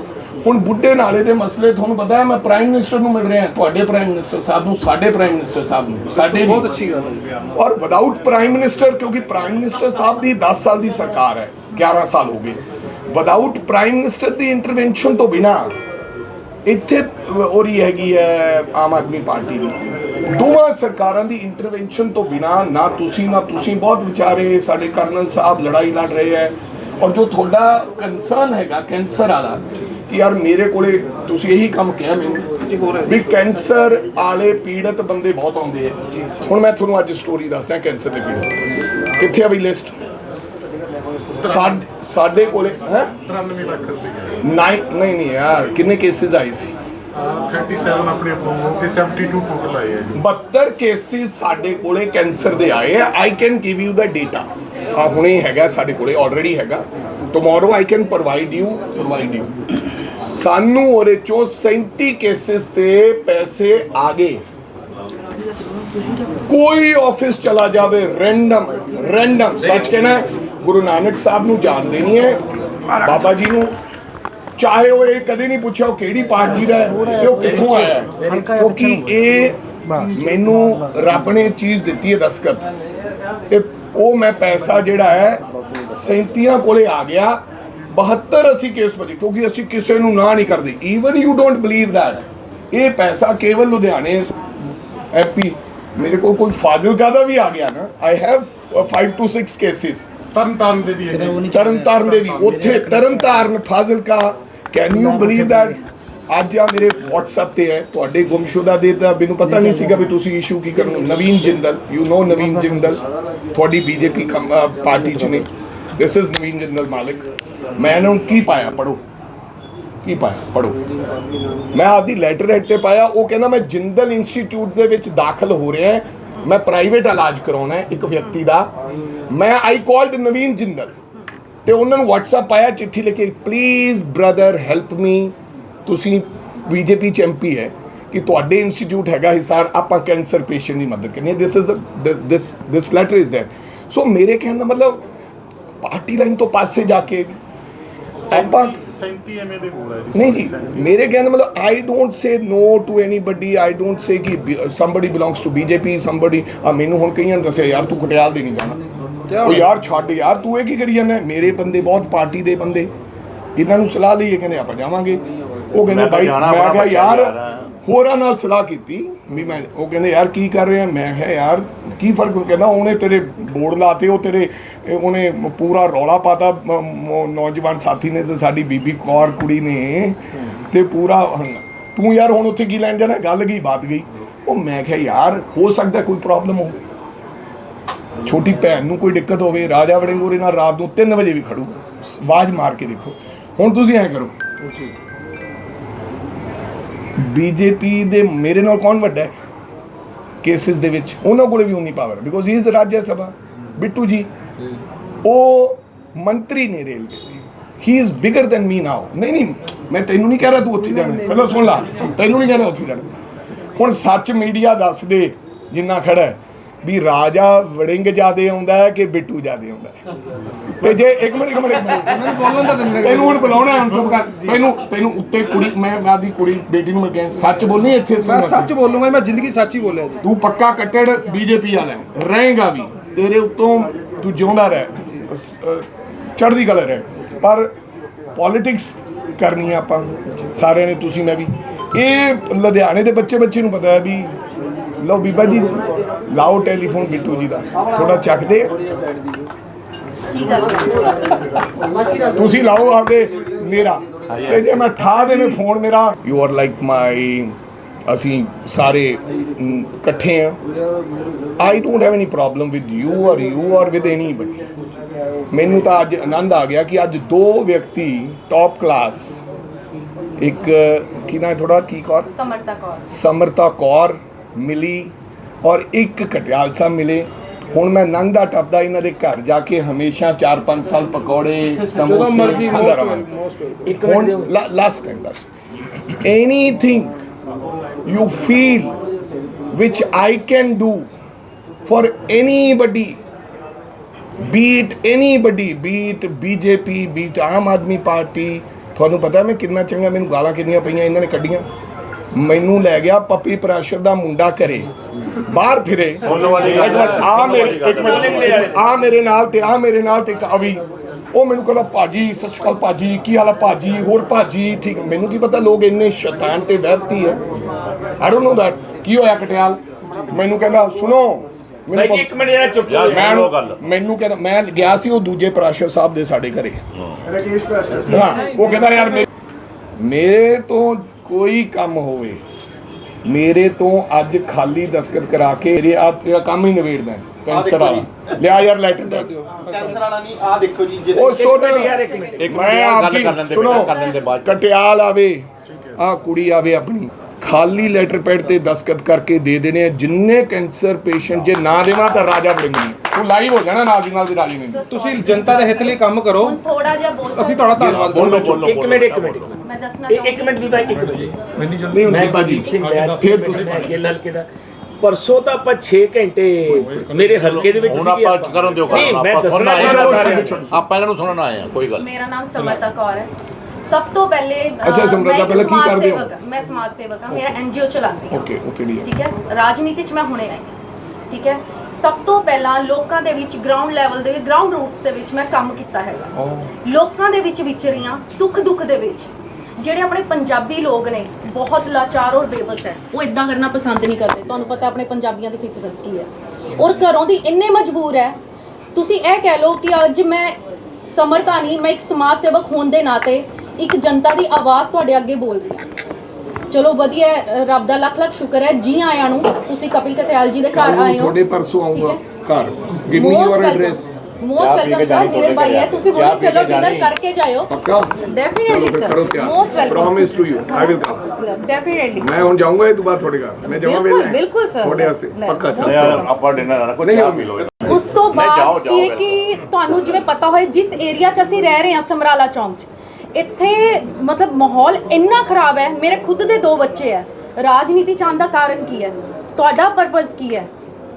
Speaker 1: ਹੁਣ ਬੁੱਢੇ ਨਾਲੇ ਦੇ ਮਸਲੇ ਤੁਹਾਨੂੰ ਪਤਾ ਹੈ ਮੈਂ ਪ੍ਰਾਈਮ ਮਿਨਿਸਟਰ ਨੂੰ ਮਿਲ ਰਿਹਾ ਤੁਹਾਡੇ ਪ੍ਰਾਈਮ ਮਿਨਿਸਟਰ ਸਾਹਿਬ ਨੂੰ ਸਾਡੇ ਪ੍ਰਾਈਮ ਮਿਨਿਸਟਰ ਸਾਹਿਬ ਨੂੰ ਸਾਡੇ।
Speaker 3: ਬਹੁਤ ਅੱਛੀ ਗੱਲ ਹੈ
Speaker 1: ਔਰ ਵਿਦਆਊਟ ਪ੍ਰਾਈਮ ਮਿਨਿਸਟਰ ਕਿਉਂਕਿ ਪ੍ਰਾਈਮ ਮਿਨਿਸਟਰ ਸਾਹਿਬ ਦੀ 10 ਸਾਲ ਦੀ ਸਰਕਾਰ ਹੈ 11 ਸਾਲ ਹੋ ਗਏ ਵਿਦਆਊਟ ਪ੍ਰਾਈਮ ਮਿਨਿਸਟਰ ਦੀ ਇੰਟਰਵੈਂਸ਼ਨ ਤੋਂ ਬਿਨਾ ਇੱਥੇ ਹੋ ਰਹੀ ਹੈਗੀ ਹੈ ਆਮ ਆਦਮੀ ਪਾਰਟੀ ਦੀ ਦੋਵਾਂ ਸਰਕਾਰਾਂ ਦੀ ਇੰਟਰਵੈਂਸ਼ਨ ਤੋਂ ਬਿਨਾ ਨਾ ਤੁਸੀਂ ਨਾ ਤੁਸੀਂ ਬਹੁਤ ਵਿਚਾਰੇ ਸਾਡੇ ਕਰਨਲ ਸਾਹਿਬ ਲੜਾਈ ਲੜ ਰਹੇ ਹੈ। ਔਰ ਜੋ ਤੁਹਾਡਾ ਕੰਸਰਨ ਹੈਗਾ ਕੈਂਸਰ ਵਾਲਾ ਕਿ ਯਾਰ ਮੇਰੇ ਕੋਲੇ ਤੁਸੀਂ ਇਹੀ ਕੰਮ ਕਿਹਾ ਮੈਨੂੰ ਵੀ ਕੈਂਸਰ ਵਾਲੇ ਪੀੜਤ ਬੰਦੇ ਬਹੁਤ ਆਉਂਦੇ ਆ ਹੁਣ ਮੈਂ ਤੁਹਾਨੂੰ ਅੱਜ ਸਟੋਰੀ ਦੱਸਦਾ ਕੈਂਸਰ ਦੇ ਪੀੜਤ। ਕਿੱਥੇ ਆ ਵੀ ਲਿਸਟ ਸਾਡੇ ਕੋਲੇ ਹੈ?
Speaker 2: 93 ਲੱਖ ਰੁਪਏ।
Speaker 1: ਨਹੀਂ ਨਹੀਂ ਨਹੀਂ ਯਾਰ ਕਿੰਨੇ ਕੇਸਿਸ ਆਏ ਸੀ?
Speaker 2: 37 ਆਪਣੇ ਅਪਰੂਵ ਹੋ 72 ਟੋਟਲ ਆਏ ਹੈ ਜੀ।
Speaker 1: 72 ਕੇਸਿਸ ਸਾਡੇ ਕੋਲੇ ਕੈਂਸਰ ਦੇ ਆਏ ਆ। I can give you the data ਆ ਹੁਣੇ ਹੈਗਾ ਸਾਡੇ ਕੋਲੇ ਆਲਰੇਡੀ ਹੈਗਾ। Tomorrow I can provide you provide you ਸਾਨੂੰ ਉਹਦੇ ਚੋਂ 37 ਕੇਸਿਸ ਤੇ ਪੈਸੇ ਆ ਗਏ। ਕੋਈ ਆਫਿਸ ਚਲਾ ਜਾਵੇ ਰੈਂਡਮ ਰੈਂਡਮ ਸੱਚ ਕਹਿਣਾ ਗੁਰੂ ਨਾਨਕ ਸਾਹਿਬ ਨੂੰ ਜਾਣਦੇ ਨਹੀਂ ਹੈ, ਬਾਬਾ ਜੀ ਨੂੰ ਚਾਹੇ ਉਹ ਇਹ ਕਦੇ ਨਹੀਂ ਪੁੱਛਿਆ ਉਹ ਕਿਹੜੀ ਪਾਰਟੀ ਦਾ ਹੈ ਤੇ ਉਹ ਕਿੱਥੋਂ ਆਇਆ। ਹੈ ਕਿਉਂਕਿ ਇਹ ਮੈਨੂੰ ਰੱਬ ਨੇ ਚੀਜ਼ ਦਿੱਤੀ ਹੈ ਦਸਕਤ ਤੇ ਉਹ ਮੈਂ ਪੈਸਾ ਜਿਹੜਾ ਹੈ 37 ਕੋਲੇ ਆ ਗਿਆ। 72 ਅਸੀਂ ਕੇਸ ਵਜੇ ਕਿਉਂਕਿ ਅਸੀਂ ਕਿਸੇ ਨੂੰ ਨਾ ਨਹੀਂ ਕਰਦੇ। Even you don't believe that ਇਹ ਪੈਸਾ ਕੇਵਲ ਲੁਧਿਆਣੇ ਐਪੀ ਮੇਰੇ ਕੋਲ ਕੋਈ ਫਾਜ਼ਿਲਕਾ ਦਾ ਵੀ ਆ ਗਿਆ ਨਾ। I have 5 to 6 cases
Speaker 2: Tarn Taran ਦੇ ਵੀ
Speaker 1: ਤਾਰਨ ਦੇ ਵੀ ਉੱਥੇ Tarn Taran Fazilka can you believe that ਅੱਜ ਆ ਮੇਰੇ WhatsApp ਤੇ ਹੈ ਤੁਹਾਡੇ ਗੁੰਮਸ਼ੁਦਾ ਦੇ ਤਾਂ ਮੈਨੂੰ ਪਤਾ ਨਹੀਂ ਸੀਗਾ ਵੀ ਤੁਸੀਂ ਇਸ਼ੂ ਕੀ ਕਰਨਾ। ਨਵੀਨ ਜਿੰਦਲ ਯੂ نو ਨਵੀਨ ਜਿੰਦਲ ਤੁਹਾਡੀ ਬੀਜੇਪੀ ਪਾਰਟੀ ਚ ਨੇ। ਦਿਸ ਇਜ਼ ਨਵੀਨ ਜਿੰਦਲ ਮਾਲਿਕ। ਮੈਂ ਇਹਨੂੰ ਕੀ ਪਾਇਆ? ਪੜੋ ਕੀ ਪਾਇਆ? ਪੜੋ ਮੈਂ ਆਪਦੀ ਲੈਟਰ ਹੈਡ ਤੇ ਪਾਇਆ। ਉਹ ਕਹਿੰਦਾ ਮੈਂ ਜਿੰਦਲ ਇੰਸਟੀਚਿਊਟ ਦੇ ਵਿੱਚ ਦਾਖਲ ਹੋ ਰਿਹਾ ਹਾਂ। ਮੈਂ ਪ੍ਰਾਈਵੇਟ ਇਲਾਜ ਕਰਾਉਣਾ ਹੈ ਇੱਕ ਵਿਅਕਤੀ ਦਾ। ਮੈਂ ਆਈ ਕਾਲਡ ਨਵੀਨ ਜਿੰਦਲ। ਤੇ ਉਹਨਾਂ ਨੂੰ WhatsApp ਪਾਇਆ ਚਿੱਠੀ ਲਿਖੀ ਪਲੀਜ਼ ਬ੍ਰਦਰ ਹੈਲਪ ਮੀ ਤੁਸੀਂ ਬੀਜੇਪੀ ਚ ਐਮਪੀ ਹੈ ਕਿ ਤੁਹਾਡੇ ਇੰਸਟੀਚਿਊਟ ਹੈਗਾ ਹਿਸਾਰ ਆਪਾਂ ਕੈਂਸਰ ਪੇਸ਼ੈਂਟ ਦੀ ਮਦਦ ਕਰਨੀ ਹੈ। This is this this letter is that so ਮੇਰੇ ਕਹਿਣ ਦਾ ਮਤਲਬ ਪਾਰਟੀ ਲਾਈਨ ਤੋਂ ਪਾਸੇ ਜਾ ਕੇ ਆਪਾਂ
Speaker 2: 37 ਐਮਏ ਦੇ ਹੈ ਜੀ।
Speaker 1: ਨਹੀਂ ਜੀ ਮੇਰੇ ਕਹਿਣ ਦਾ ਮਤਲਬ I don't say no to anybody I don't say ਕਿ somebody belongs to BJP somebody ਆ ਮੈਨੂੰ ਹੁਣ ਕਈਆਂ ਨੇ ਦੱਸਿਆ ਯਾਰ ਤੂੰ ਕਟਿਆਲ ਦੇ ਨਹੀਂ ਜਾਣਾ। ਉਹ ਯਾਰ ਛੱਡ ਯਾਰ ਤੂੰ ਇਹ ਕੀ ਕਰੀ ਜਾਂਦਾ? ਮੇਰੇ ਬੰਦੇ ਬਹੁਤ ਪਾਰਟੀ ਦੇ ਬੰਦੇ। ਇਹਨਾਂ ਨੂੰ ਸਲਾਹ ਲਈਏ ਕਹਿੰਦੇ ਆਪਾਂ ਜਾਵਾਂਗੇ। ਉਹ ਕਹਿੰਦੇ ਭਾਈ ਮੈਂ ਕਿਹਾ ਯਾਰ। ਹੋਰਾਂ ਨਾਲ ਸਲਾਹ ਕੀਤੀ। ਵੀ ਮੈਂ ਉਹ ਕਹਿੰਦੇ ਯਾਰ ਕੀ ਕਰ ਰਹੇ? ਆ ਮੈਂ ਕਿਹਾ ਯਾਰ ਕੀ ਫ਼ਰਕ ਕਹਿੰਦਾ ਉਹਨੇ ਤੇਰੇ ਬੋਰਡ ਲਾਤੇ ਉਹ ਤੇਰੇ ਉਹਨੇ ਪੂਰਾ ਰੌਲਾ ਪਾਤਾ। ਨੌਜਵਾਨ ਸਾਥੀ ਨੇ ਤੇ ਸਾਡੀ ਬੀਬੀ ਕੌਰ ਕੁੜੀ ਨੇ ਤੇ ਪੂਰਾ ਤੂੰ ਯਾਰ ਹੁਣ ਉੱਥੇ ਕੀ ਲੈਣ ਜਾਣਾ? ਗੱਲ ਗਈ ਬਾਤ ਗਈ ਉਹ ਮੈਂ ਕਿਹਾ ਯਾਰ ਹੋ ਸਕਦਾ ਕੋਈ ਪ੍ਰੋਬਲਮ ਹੋ ਛੋਟੀ ਭੈਣ ਨੂੰ ਕੋਈ ਦਿੱਕਤ ਹੋਵੇ ਰਾਜਾ ਵੜਿੰਗੋਰੇ ਨਾਲ ਰਾਤ ਨੂੰ 3 ਵਜੇ ਵੀ ਖੜੂ ਆਵਾਜ਼ ਮਾਰ ਕੇ ਦੇਖੋ। ਹੁਣ ਤੁਸੀਂ ਐ ਕਰੋ। ਬੀਜੇਪੀ ਦੇ ਮੇਰੇ ਨਾਲ ਕੌਣ ਵੱਡਾ ਹੈ? ਕੇਸਿਸ ਦੇ ਵਿੱਚ ਉਹਨਾਂ ਕੋਲੇ ਵੀ ਉਨੀ power because he is Rajya Sabha Bittu ji ਉਹ ਮੰਤਰੀ ਨੇ ਰੇਲਵੇ ਦੇ। He is bigger than me now ਨਹੀਂ ਨਹੀਂ ਮੈਂ ਤੈਨੂੰ ਨਹੀਂ ਕਹਿ ਰਿਹਾ ਤੂੰ ਉੱਥੇ ਜਾਣਾ ਪਹਿਲਾਂ ਸੁਣ ਲਾ ਤੈਨੂੰ ਨਹੀਂ ਕਹਿਣਾ ਉੱਥੇ ਜਾਣਾ। ਹੁਣ ਸੱਚ ਮੀਡੀਆ ਦੱਸ ਦੇ ਜਿੰਨਾ ਖੜਾ ਹੈ, ਵੀ ਰਾਜਾ ਵੜਿੰਗ ਜਿਆਦੇ ਆਉਂਦਾ ਹੈ ਕਿ ਬਿੱਟੂ ਜਿਆਦੇ ਆਉਂਦਾ ਹੈ? ਤੇ ਜੇ ਇੱਕ ਮਿੰਟ ਇੱਕ ਮਿੰਟ।
Speaker 3: ਮੈਨੂੰ ਬੋਲਣ ਤਾਂ ਦਿੰਦੇ
Speaker 1: ਤੈਨੂੰ ਹੁਣ ਬੁਲਾਉਣਾ ਹੁਣ ਚੁੱਪ ਕਰ। ਤੈਨੂੰ ਤੈਨੂੰ ਉੱਤੇ ਕੁੜੀ ਮੈਂ ਮੈਂ ਦੀ ਕੁੜੀ ਬੇਟੀ ਨੂੰ ਮੈਂ ਕਿਹਾ ਸੱਚ ਬੋਲਣੀ ਇੱਥੇ
Speaker 3: ਮੈਂ ਸੱਚ ਬੋਲੂੰਗਾ ਮੈਂ ਜ਼ਿੰਦਗੀ ਸੱਚ ਹੀ ਬੋਲਿਆ ਜੀ।
Speaker 1: ਤੂੰ ਪੱਕਾ ਕੱਟੜ ਬੀਜੇਪੀ ਵਾਲਾ ਰਹੇਗਾ ਵੀ। ਤੇਰੇ ਉੱਤੋਂ ਤੂੰ ਜਿਉਂਦਾ ਰਹਿ। ਚੜ੍ਹਦੀ ਕਲਾ ਰਹਿ। ਪਰ ਪੋਲਿਟਿਕਸ ਕਰਨੀ ਆ ਆਪਾਂ। ਸਾਰਿਆਂ ਨੇ ਤੁਸੀਂ ਮੈਂ ਵੀ। ਇਹ ਲੁਧਿਆਣੇ ਦੇ ਬੱਚੇ ਬੱਚੇ ਨੂੰ ਪਤਾ ਹੈ ਵੀ ਲਓ ਬੀਬਾ ਜੀ ਲਾਓ ਟੈਲੀਫੋਨ ਬਿੱਟੂ ਜੀ ਦਾ। ਥੋੜਾ ਚੱਕਦੇ ਆ।
Speaker 4: ਕੀ
Speaker 1: ਤੁਸੀਂ ਲਾਓ ਆਪਦੇ ਮੇਰਾ ਤੇ ਜੇ ਮੈਂ ਠਾ ਦੇਣੇ ਫੋਨ ਮੇਰਾ ਯੂ ਆਰ ਲਾਈਕ ਮਾਈ ਅਸੀਂ ਸਾਰੇ ਇਕੱਠੇ ਆ। I don't have any problem with you or you or with anybody ਮੈਨੂੰ ਤਾਂ ਅੱਜ ਆਨੰਦ ਆ ਗਿਆ ਕਿ ਅੱਜ ਦੋ ਵਿਅਕਤੀ ਟੌਪ ਕਲਾਸ ਇੱਕ ਕਿਹਦਾ ਥੋੜਾ ਕੀ ਕੌਰ?
Speaker 4: ਸਮਰਤਾ ਕੌਰ।
Speaker 1: ਸਮਰਤਾ ਕੌਰ। ਮਿਲੀ ਔਰ ਇੱਕ ਕਟਿਆਲ ਸਾਹਿਬ ਮਿਲੇ। ਹੁਣ ਮੈਂ ਨੰਦਾ ਟੱਪਦਾ ਇਹਨਾਂ ਦੇ ਘਰ ਜਾ ਕੇ ਹਮੇਸ਼ਾ 4-5 ਸਾਲ ਪਕੌੜੇ ਸਮੋਸੇ
Speaker 3: ਮਰਜ਼ੀ,
Speaker 1: ਖਾਂਦਾ
Speaker 5: ਦਿਓ।
Speaker 1: ਹੁਣ last time last anything you feel which I can do for anybody be it anybody be it BJP be it Aam Aadmi Party ਤੁਹਾਨੂੰ ਪਤਾ ਮੈਂ ਕਿੰਨਾ ਚੰਗਾ ਮੈਨੂੰ ਗਾਲਾਂ ਕਿੰਨੀਆਂ ਪਈਆਂ ਇਹਨਾਂ ਨੇ ਕੱਢੀਆਂ। ਮੈਨੂੰ ਲੈ ਗਿਆ ਪੱਪੀ ਪ੍ਰੈਸ਼ਰ ਦਾ ਮੁੰਡਾ ਕਰੇ ਬਾਹਰ ਫਿਰੇ। ਆ ਮੇਰੇ ਇੱਕ ਮਿੰਟ। ਆ ਮੇਰੇ ਨਾਲ ਤੇ ਆ ਮੇਰੇ ਨਾਲ ਤੇ ਇੱਕ ਅਵੀ। ਉਹ ਮੈਨੂੰ ਕਹਿੰਦਾ ਭਾਜੀ ਸਤਿ ਸ਼੍ਰੀ ਅਕਾਲ ਭਾਜੀ ਕੀ ਹਾਲ ਆ ਭਾਜੀ? ਹੋਰ ਭਾਜੀ ਠੀਕ ਮੈਨੂੰ ਕੀ ਪਤਾ ਲੋਕ ਇੰਨੇ ਸ਼ੈਤਾਨ ਤੇ ਵਹਿਬਤੀ ਹੈ ਆਈ ਡੋਨਟ ਨੋ ਦੈਟ ਕੀ ਹੋਇਆ ਕਟਿਆਲ? ਮੈਨੂੰ ਕਹਿੰਦਾ ਸੁਣੋ ਮੈਨੂੰ
Speaker 7: ਭਾਈ ਜੀ ਇੱਕ ਮਿੰਟ ਜਰਾ ਚੁੱਪ
Speaker 6: ਯਾਰ
Speaker 1: ਮੈਂ
Speaker 6: ਸੁਣ ਲਓ ਗੱਲ।
Speaker 1: ਮੈਨੂੰ ਕਹਿੰਦਾ ਮੈਂ ਗਿਆ ਸੀ ਉਹ ਦੂਜੇ ਪ੍ਰਾਸ਼ਰ ਸਾਹਿਬ ਦੇ ਸਾਡੇ ਘਰੇ।
Speaker 2: ਰਾਕੇਸ਼ ਭਾਸ਼ਾ
Speaker 1: ਹਾਂ ਉਹ ਕਹਿੰਦਾ ਯਾਰ ਮੇ- ਮੇਰੇ ਤੋਂ ਕੋਈ ਕੰਮ ਹੋਵੇ ਮੇਰੇ ਤੋਂ ਅੱਜ ਖਾਲੀ ਦਸਖਤ ਕਰਾ ਕੇ ਮੇਰੇ ਆ ਤੇਰਾ ਕੰਮ ਹੀ ਨਿਬੇੜਦਾ ਹੈ, ਕੈਂਸਰ ਵਾਲਾ। ਲਿਆ ਯਾਰ ਲੈਟਰ
Speaker 5: ਕੈਂਸਰ ਵਾਲਾ ਨਹੀਂ ਆ ਦੇਖੋ ਜੀ ਜੇ
Speaker 1: ਉਹ
Speaker 7: ਯਾਰ ਇੱਕ ਮਿੰਟ।
Speaker 6: ਗੱਲ ਕਰ ਲੈਂਦੇ
Speaker 1: ਸੁਣੋ।
Speaker 6: ਬੇਟਾ ਕਰ ਲੈਂਦੇ ਬਾਅਦ।
Speaker 1: ਕਟਿਆਲ ਆਵੇ ਆ ਕੁੜੀ ਆਵੇ ਆਪਣੀ। ਖਾਲੀ ਲੈਟਰ ਪੈਡ ਤੇ ਦਸਖਤ ਕਰਕੇ ਦੇ ਦੇਣੇ ਆ। ਜਿੰਨੇ ਕੈਂਸਰ ਪੇਸ਼ੈਂਟ ਜੇ ਨਾ ਦੇਵਾਂ ਤਾਂ ਰਾਜਾ ਬਲਿੰਗੀ ਤੂੰ ਲਾਈਵ ਹੋ ਜਾਣਾ ਨਾਲ ਦੀ ਨਾਲ ਦੀ ਰਾਜੀ ਨਹੀਂ
Speaker 3: ਤੁਸੀਂ ਜਨਤਾ ਦੇ ਹਿੱਤ ਲਈ ਕੰਮ ਕਰੋ।
Speaker 4: ਹੁਣ ਥੋੜਾ ਜਿਹਾ ਬੋਲ
Speaker 3: ਅਸੀਂ ਤੁਹਾਡਾ ਧੰਨਵਾਦ
Speaker 6: ਬੋਲੋ ਬੋਲੋ
Speaker 7: ਇੱਕ ਮਿੰਟ ਇੱਕ ਮਿੰਟ।
Speaker 4: ਮੈਂ ਦੱਸਣਾ
Speaker 7: ਇੱਕ- ਇੱਕ ਮਿੰਟ ਵੀ ਭਾਈ ਇੱਕ ਮਿੰਟ।
Speaker 1: ਨਹੀਂ ਹੁਣ
Speaker 7: ਮੈਂ
Speaker 1: ਬੀਬਾ ਜੀ।
Speaker 7: ਕੁਲਦੀਪ ਸਿੰਘ ਬੈਦ
Speaker 1: ਫਿਰ ਤੁਸੀਂ
Speaker 7: ਗਿੱਲ ਹਲਕੇ ਦਾ ਪਰਸੋਂ ਤਾਂ ਆਪਾਂ 6 ਘੰਟੇ ਮੇਰੇ ਹਲਕੇ ਦੇ ਵਿੱਚ
Speaker 6: ਹੁਣ
Speaker 7: ਸੀਗੇ
Speaker 6: ਆਪਾਂ ਕਰਨ ਦਿਓ
Speaker 7: ਨਹੀਂ ਮੈਂ
Speaker 6: ਆਪਾਂ
Speaker 7: ਦੱਸਣਾ ਚਾਹੁੰਦਾ
Speaker 6: ਇਹਨਾਂ ਨੂੰ ਸੁਣਨ ਆਏ ਆ ਕੋਈ ਗੱਲ
Speaker 4: ਮੇਰਾ ਨਾਮ ਸਮਰਤਾ ਕੌਰ ਹੈ। ਸਭ ਤੋਂ ਪਹਿਲੇ ਅਹ,
Speaker 1: ਅੱਛਾ, ਸਮਰਤਾ,
Speaker 4: ਮੈਂ ਇੱਕ
Speaker 1: ਪਹਿਲਾਂ ਕੀ
Speaker 4: ਸਮਾਜ
Speaker 1: ਕਰਦੇ ਹੋ?
Speaker 4: ਸੇਵਕ ਹਾਂ, ਮੈਂ ਸਮਾਜ ਸੇਵਕ ਹਾਂ ਮੇਰਾ ਐਨਜੀਓ ਚਲਾਉਂਦੀ ਹਾਂ।
Speaker 1: ਓਕੇ ਓਕੇ ਡੀਅਰ
Speaker 4: ਠੀਕ ਹੈ? ਰਾਜਨੀਤੀ 'ਚ ਮੈਂ ਹੁਣੇ ਆਈ ਹਾਂ। ਠੀਕ ਹੈ? ਸਭ ਤੋਂ ਪਹਿਲਾਂ ਲੋਕਾਂ ਦੇ ਵਿੱਚ ਗਰਾਊਂਡ ਲੈਵਲ ਦੇ ਗਰਾਊਂਡ ਰੂਟਸ ਦੇ ਵਿੱਚ ਮੈਂ ਕੰਮ ਕੀਤਾ ਹੈਗਾ। ਲੋਕਾਂ ਦੇ ਵਿੱਚ ਵਿਚਰੀਆਂ ਸੁੱਖ ਦੁੱਖ ਦੇ ਵਿੱਚ। ਜਿਹੜੇ ਆਪਣੇ ਪੰਜਾਬੀ ਲੋਕ ਨੇ ਬਹੁਤ ਲਾਚਾਰ ਔਰ ਬੇਬਸ ਹੈ। ਉਹ ਇਦਾਂ ਕਰਨਾ ਪਸੰਦ ਨਹੀਂ ਕਰਦੇ। ਤੁਹਾਨੂੰ ਪਤਾ ਆਪਣੇ ਪੰਜਾਬੀਆਂ ਦੀ ਫਿਤਰਤ ਕੀ ਹੈ। ਔਰ ਘਰੋਂ ਦੀ ਇੰਨੇ ਮਜਬੂਰ ਹੈ। ਤੁਸੀਂ ਇਹ ਕਹਿ ਲਓ ਕਿ ਅੱਜ ਮੈਂ ਸਮਰਤਾ ਨਹੀਂ ਮੈਂ ਇੱਕ ਸਮਾਜ ਸੇਵਕ ਹੋਣ ਦੇ ਨਾਤੇ ਇੱਕ ਜਨਤਾ ਦੀ ਆਵਾਜ਼ ਤੁਹਾਡੇ ਅੱਗੇ ਬੋਲ ਰਹੀ ਹਾਂ। ਚਲੋ ਵਧੀਆ ਹੈ, ਰੱਬ ਦਾ ਲੱਖ ਲੱਖ ਸ਼ੁਕਰ ਹੈ ਜੀ ਆਇਆਂ ਨੂੰ। ਤੁਸੀਂ ਕਪਿਲ ਕਤਿਆਲ ਜੀ ਦੇ ਘਰ ਆਏ ਹੋ।
Speaker 1: ਤੁਹਾਡੇ ਪਰਸੋਂ
Speaker 4: ਹੈ।
Speaker 1: ਘਰ।
Speaker 4: Give
Speaker 1: me
Speaker 4: your
Speaker 1: address
Speaker 4: most
Speaker 6: ਚਾਹ ਪੀ
Speaker 4: ਵੈਲਕਮ ਸਰ
Speaker 6: ਜਾਣੀ
Speaker 4: ਨੀਅਰ ਬਾਈ ਹੈ।
Speaker 6: ਤੁਹਾਡੇ
Speaker 4: ਤੁਸੀਂ। ਹੁਣੇ
Speaker 6: ਚਾਹ
Speaker 4: ਚਲੋ ਡਿਨਰ
Speaker 6: ਜਾਣੀ।
Speaker 4: ਕਰਕੇ ਜਾਇਓ।
Speaker 1: ਪੱਕਾ?
Speaker 4: ਡੈਫੀਨਿਟਲੀ
Speaker 1: ਚਲੋ ਫਿਰ
Speaker 4: ਸਰ
Speaker 1: ਕਰੋ ਤਿਆਰ।
Speaker 4: Most welcome
Speaker 1: promise to you I will come
Speaker 4: definitely
Speaker 1: ਮੈਂ ਹੁਣ ਜਾਊਂਗਾ ਇਹ ਤੋਂ ਬਾਅਦ ਤੁਹਾਡੇ ਘਰ। ਮੈਂ ਜਾਵਾਂ
Speaker 4: ਬਿਲਕੁਲ, ਬਿਲਕੁਲ sir।
Speaker 1: ਤੁਹਾਡੇ ਵਾਸਤੇ। ਪੱਕਾ ਚੱਲ
Speaker 6: ਯਾਰ। ਆਪਾਂ ਡਿਨਰ ਆਣਾ ਕੋਈ
Speaker 1: ਨਹੀਂ,
Speaker 6: ਚਾਹ ਪੀ ਲਓ
Speaker 4: ਉਸ ਤੋਂ
Speaker 6: ਨਹੀਂ, ਜਾਓ,
Speaker 4: ਬਾਅਦ
Speaker 6: ਜਾਓ,
Speaker 4: ਕੀ ਹੈ ਕਿ ਤੁਹਾਨੂੰ ਜਿਵੇਂ ਪਤਾ ਹੋਏ ਜਿਸ ਏਰੀਆ 'ਚ ਅਸੀਂ ਰਹਿ ਰਹੇ ਹਾਂ ਸਮਰਾਲਾ ਚੌਂਕ 'ਚ ਇੱਥੇ ਮਤਲਬ ਮਾਹੌਲ ਇੰਨਾ ਖਰਾਬ ਹੈ ਮੇਰੇ ਖੁਦ ਦੇ ਦੋ ਬੱਚੇ ਹੈ। ਰਾਜਨੀਤੀ ਚਾਹਣ ਦਾ ਕਾਰਨ ਕੀ ਹੈ? ਤੁਹਾਡਾ ਪਰਪਸ ਕੀ ਹੈ?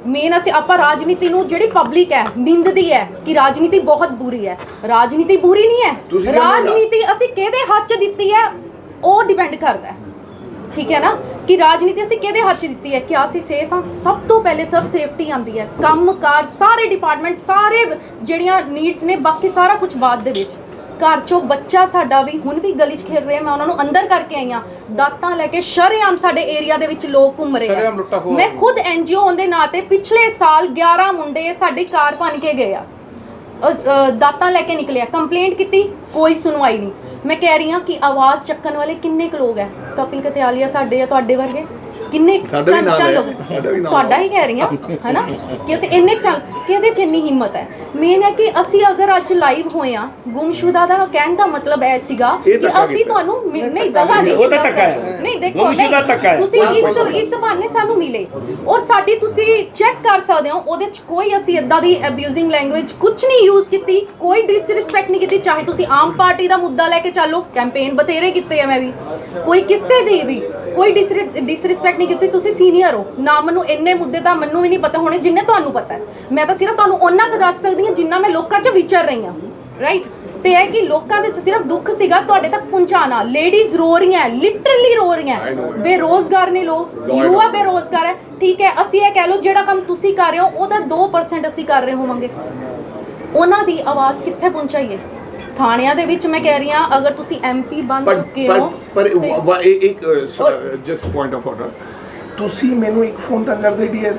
Speaker 4: ਮੇਨ ਅਸੀਂ ਆਪਾਂ ਰਾਜਨੀਤੀ ਨੂੰ ਜਿਹੜੀ ਪਬਲਿਕ ਹੈ ਨਿੰਦਦੀ ਹੈ ਕਿ ਰਾਜਨੀਤੀ ਬਹੁਤ ਬੁਰੀ ਹੈ। ਰਾਜਨੀਤੀ ਬੁਰੀ ਨਹੀਂ ਹੈ। ਰਾਜਨੀਤੀ ਅਸੀਂ ਕਿਹਦੇ ਹੱਥ 'ਚ ਦਿੱਤੀ ਹੈ? ਉਹ ਡਿਪੈਂਡ ਕਰਦਾ ਹੈ। ਠੀਕ ਹੈ ਨਾ? ਕਿ ਰਾਜਨੀਤੀ ਅਸੀਂ ਕਿਹਦੇ ਹੱਥ 'ਚ ਦਿੱਤੀ ਹੈ? ਕਿ ਅਸੀਂ ਸੇਫ ਹਾਂ? ਸਭ ਤੋਂ ਪਹਿਲੇ ਸਰ ਸੇਫਟੀ ਆਂਦੀ ਹੈ। ਕੰਮਕਾਰ ਸਾਰੇ ਡਿਪਾਰਟਮੈਂਟ ਸਾਰੇ ਜਿਹੜੀਆਂ ਨੀਡਸ ਨੇ ਬਾਕੀ ਸਾਰਾ ਕੁਝ ਬਾਅਦ ਦੇ ਵਿੱਚ। ਘਰ 'ਚੋਂ ਬੱਚਾ ਸਾਡਾ ਵੀ ਹੁਣ ਵੀ ਗਲੀ 'ਚ ਖੇਡ ਰਿਹਾ ਮੈਂ ਉਹਨਾਂ ਨੂੰ ਅੰਦਰ ਕਰਕੇ ਆਈ ਹਾਂ। ਦਾਤਾਂ ਲੈ ਕੇ ਸ਼ਰੇਆਮ ਸਾਡੇ ਏਰੀਆ ਦੇ ਵਿੱਚ ਲੋਕ ਘੁੰਮ ਰਹੇ
Speaker 3: ਸ਼ਰੇਆਮ ਲੁੱਟਾਂ
Speaker 4: ਆ।
Speaker 3: ਖੋਹਾਂ
Speaker 4: ਮੈਂ ਖੁਦ ਐਨਜੀਓ ਹੋਣ ਦੇ ਨਾਤੇ ਪਿਛਲੇ ਸਾਲ 11 ਮੁੰਡੇ ਸਾਡੀ ਕਾਰ ਭੰਨ ਕੇ ਗਏ ਆ। ਅਹ, ਅਹ, ਦਾਤਾਂ ਲੈ ਕੇ ਨਿਕਲਿਆ ਕੰਪਲੇਂਟ ਕੀਤੀ ਕੋਈ ਸੁਣਵਾਈ ਨਹੀਂ। ਮੈਂ ਕਹਿ ਰਹੀ ਹਾਂ ਕਿ ਆਵਾਜ਼ ਚੱਕਣ ਵਾਲੇ ਕਿੰਨੇ ਕੁ ਲੋਕ ਹੈ ਕਪਿਲ ਕਤਿਆਲੀਆ ਸਾਡੇ ਆ ਤੁਹਾਡੇ ਵਰਗੇ? ਕਿੰਨੇ
Speaker 1: ਸਾਡਾ ਵੀ ਨਾਲ ਹੈ, ਸਾਡਾ ਵੀ ਨਾਲ
Speaker 4: ਤੁਹਾਡਾ
Speaker 1: ਹੈ।
Speaker 4: ਕਹਿ ਰਹੀ ਹਾਂ ਹੈਨਾ ਕਿ ਅਸੀਂ ਇੰਨੇ ਚੰਗ ਕਿਹਦੇ ਚ ਇੰਨੀ ਹਿੰਮਤ ਹੈ ਮੇਨ ਹੈ ਕਿ ਅਸੀਂ ਅਗਰ ਅੱਜ ਲਾਈਵ ਹੋਏ ਆ ਗੁੰਮਸ਼ੁਦਾ ਦਾ ਕਹਿਣ ਦਾ ਮਤਲਬ ਐ ਸੀਗਾ
Speaker 1: ਇਹ
Speaker 4: ਕਿ
Speaker 1: ਧੱਕਾ
Speaker 4: ਅਸੀਂ
Speaker 1: ਕੀਤਾ।
Speaker 4: ਤੁਹਾਨੂੰ ਮਿਲ- ਨਹੀਂ ਦਗਾ ਨਹੀਂ
Speaker 7: ਉਹ ਤਾਂ
Speaker 4: ਕੀਤਾ
Speaker 7: ਧੱਕਾ
Speaker 4: ਸਰ।
Speaker 7: ਹੈ।
Speaker 4: ਨਹੀਂ ਦੇਖੋ
Speaker 7: ਗੁੰਮਸ਼ੁਦਾ
Speaker 4: ਨਹੀਂ,
Speaker 7: ਧੱਕਾ ਹੈ।
Speaker 4: ਤੁਸੀਂ ਇਸ ਇਸ ਬਹਾਨੇ ਸਾਨੂੰ ਮਿਲੇ ਔਰ ਸਾਡੀ ਤੁਸੀਂ ਚੈੱਕ ਕਰ ਸਕਦੇ ਹੋ ਉਹਦੇ ਚ ਕੋਈ ਅਸੀਂ ਇਦਾਂ ਦੀ ਅਬਿਊਜ਼ਿੰਗ ਲੈਂਗੁਏਜ ਕੁਝ ਨਹੀਂ ਯੂਜ਼ ਕੀਤੀ ਕੋਈ ਡਿਸਰਿਸਪੈਕਟ ਨਹੀਂ ਕੀਤੀ ਚਾਹੇ ਤੁਸੀਂ ਆਮ ਪਾਰਟੀ ਦਾ ਮੁੱਦਾ ਲੈ ਕੇ ਚੱਲੋ ਕੈਂਪੇਨ ਬਥੇਰੇ ਕੀਤੇ ਆ ਮੈਂ ਵੀ ਕੋਈ ਕਿਸੇ ਦੀ ਵੀ ਕੋਈ ਡਿਸਰਿਸਪੈਕਟ ਨਹੀਂ ਕੀਤੀ ਤੁਸੀਂ ਸੀਨੀਅਰ ਹੋ। ਨਾ ਮੈਨੂੰ ਇੰਨੇ ਮੁੱਦੇ ਤਾਂ ਮੈਨੂੰ ਵੀ ਨਹੀਂ ਪਤਾ ਹੋਣੇ ਜਿੰਨੇ ਤੁਹਾਨੂੰ ਪਤਾ ਹੈ। ਮੈਂ ਤਾਂ ਸਿਰਫ ਤੁਹਾਨੂੰ ਉਹਨਾਂ ਕੁ ਦੱਸ ਸਕਦੀ ਹਾਂ ਜਿੰਨਾ ਮੈਂ ਲੋਕਾਂ 'ਚ ਵਿਚਰ ਰਹੀ ਹਾਂ ਰਾਈਟ ਤੇ ਇਹ ਕਿ ਲੋਕਾਂ ਦੇ ਸਿਰਫ ਦੁੱਖ ਸੀਗਾ ਤੁਹਾਡੇ ਤੱਕ ਪਹੁੰਚਾਣਾ ਲੇਡੀਜ਼ ਰੋ ਰਹੀਆਂ ਲਿਟਰਲੀ ਰੋ ਰਹੀਆਂ. ਬੇਰੋਜ਼ਗਾਰ ਨੇ ਲੋਕ. ਯੂਆ ਬੇਰੋਜ਼ਗਾਰ ਹੈ। ਠੀਕ ਹੈ ਅਸੀਂ ਇਹ ਕਹਿ ਲਓ ਜਿਹੜਾ ਕੰਮ ਤੁਸੀਂ ਕਰ ਰਹੇ ਹੋ ਉਹਦਾ 2% ਅਸੀਂ ਕਰ ਰਹੇ ਹੋਵਾਂਗੇ। ਉਹਨਾਂ ਦੀ ਆਵਾਜ਼ ਕਿੱਥੇ ਪਹੁੰਚਾਈਏ ਥਾਣਿਆਂ ਦੇ ਵਿੱਚ ਮੈਂ ਕਹਿ ਰਹੀ ਹਾਂ ਅਗਰ ਤੁਸੀਂ ਐਮਪੀ ਬਣ
Speaker 1: ਪਰ
Speaker 4: ਚੁੱਕੇ
Speaker 1: ਪਰ
Speaker 4: ਹੋ
Speaker 1: ਪਰ ਇਹ ਇੱਕ ਜਸਟ ਪੁਆਇੰਟ ਆਫ ਆਰਡਰ ਤੁਸੀਂ ਮੈਨੂੰ ਇੱਕ ਫੋਨ ਤਾਂ ਕਰਦੇ ਡੀਅਰ।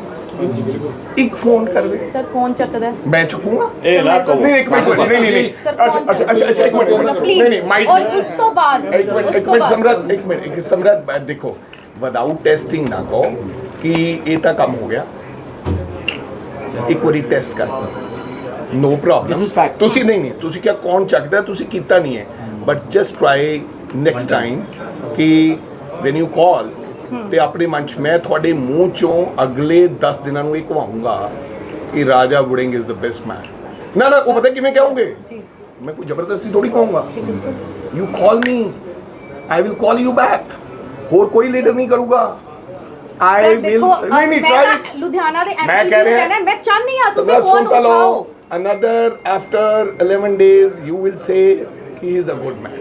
Speaker 1: ਇੱਕ ਫੋਨ ਕਰ ਦੇ।
Speaker 4: ਸਰ ਕੌਣ ਚੱਕਦਾ?
Speaker 1: ਮੈਂ ਚੁੱਕੂਗਾ?
Speaker 7: ਇਹ ਨਾ ਕਹੋ
Speaker 1: ਨਹੀਂ ਇੱਕ ਮਿੰਟ ਨਹੀਂ ਨਹੀਂ ਨਹੀਂ।
Speaker 4: ਸਰ
Speaker 1: ਅੱਛਾ ਅੱਛਾ ਅੱਛਾ ਇੱਕ ਮਿੰਟ ਨਹੀਂ ਨਹੀਂ ਮਾਈਕ
Speaker 4: ਔਰ ਉਸ ਤੋਂ ਬਾਅਦ
Speaker 1: ਇੱਕ ਮਿੰਟ ਇੱਕ ਮਿੰਟ ਸਮਰਤ ਇੱਕ ਮਿੰਟ ਇੱਕ ਸਮਰਤ ਦੇਖੋ ਵਿਦਆਊਟ ਟੈਸਟਿੰਗ ਨਾ ਕਹੋ ਕਿ ਇਹ ਤਾਂ ਕੰਮ ਹੋ ਗਿਆ। ਇੱਕ ਵਾਰੀ ਟੈਸਟ ਕਰ no
Speaker 7: This is
Speaker 1: problem
Speaker 7: fact.
Speaker 1: ਤੁਸੀਂ ਨਹੀਂ ਨਹੀਂ ਤੁਸੀਂ ਕਿਹਾ ਕੌਣ ਚੱਕਦਾ ਤੁਸੀਂ ਕੀਤਾ ਨਹੀਂ ਹੈ but just try next time ਕਿ ਵੈਨ ਯੂ ਕਾਲ ਤੇ ਆਪਣੇ ਮਨ ਚ ਮੈਂ ਤੁਹਾਡੇ ਮੂੰਹ ਚੋਂ ਅਗਲੇ 10 ਦਿਨਾਂ ਨੂੰ ਇਹ ਕਹਾਉਂਗਾ ਕਿ ਰਾਜਾ ਵੁਡਿੰਗ ਇਜ਼ ਦ ਬੈਸਟ ਮੈਨ ਨਾ ਨਾ ਉਹ ਪਤਾ ਕਿਵੇਂ ਕਹੋਗੇ
Speaker 4: ਜੀ
Speaker 1: ਮੈਂ ਕੋਈ ਜ਼ਬਰਦਸਤੀ ਥੋੜੀ ਕਹੂੰਗਾ
Speaker 4: ਜੀ ਬਿਲਕੁਲ
Speaker 1: you call me I will call you back ਹੋਰ ਕੋਈ ਲੀਡਰ ਨਹੀਂ ਕਰੂਗਾ ਆਈ
Speaker 4: ਸਰ
Speaker 1: ਵਿਲ
Speaker 4: ਦੇਖੋ
Speaker 1: ਨਹੀਂ ਨਹੀਂ
Speaker 4: ਮੈਂ
Speaker 1: ਟਰਾਈ
Speaker 4: ਤਾਂ ਲੁਧਿਆਣਾ ਦੇ
Speaker 1: ਮੈਂ
Speaker 4: ਐਮਪੀ
Speaker 1: ਕਹਿ
Speaker 4: ਜੀ ਨੂੰ ਤੁਸੀਂ
Speaker 1: another after 11 days you will say he is a good man.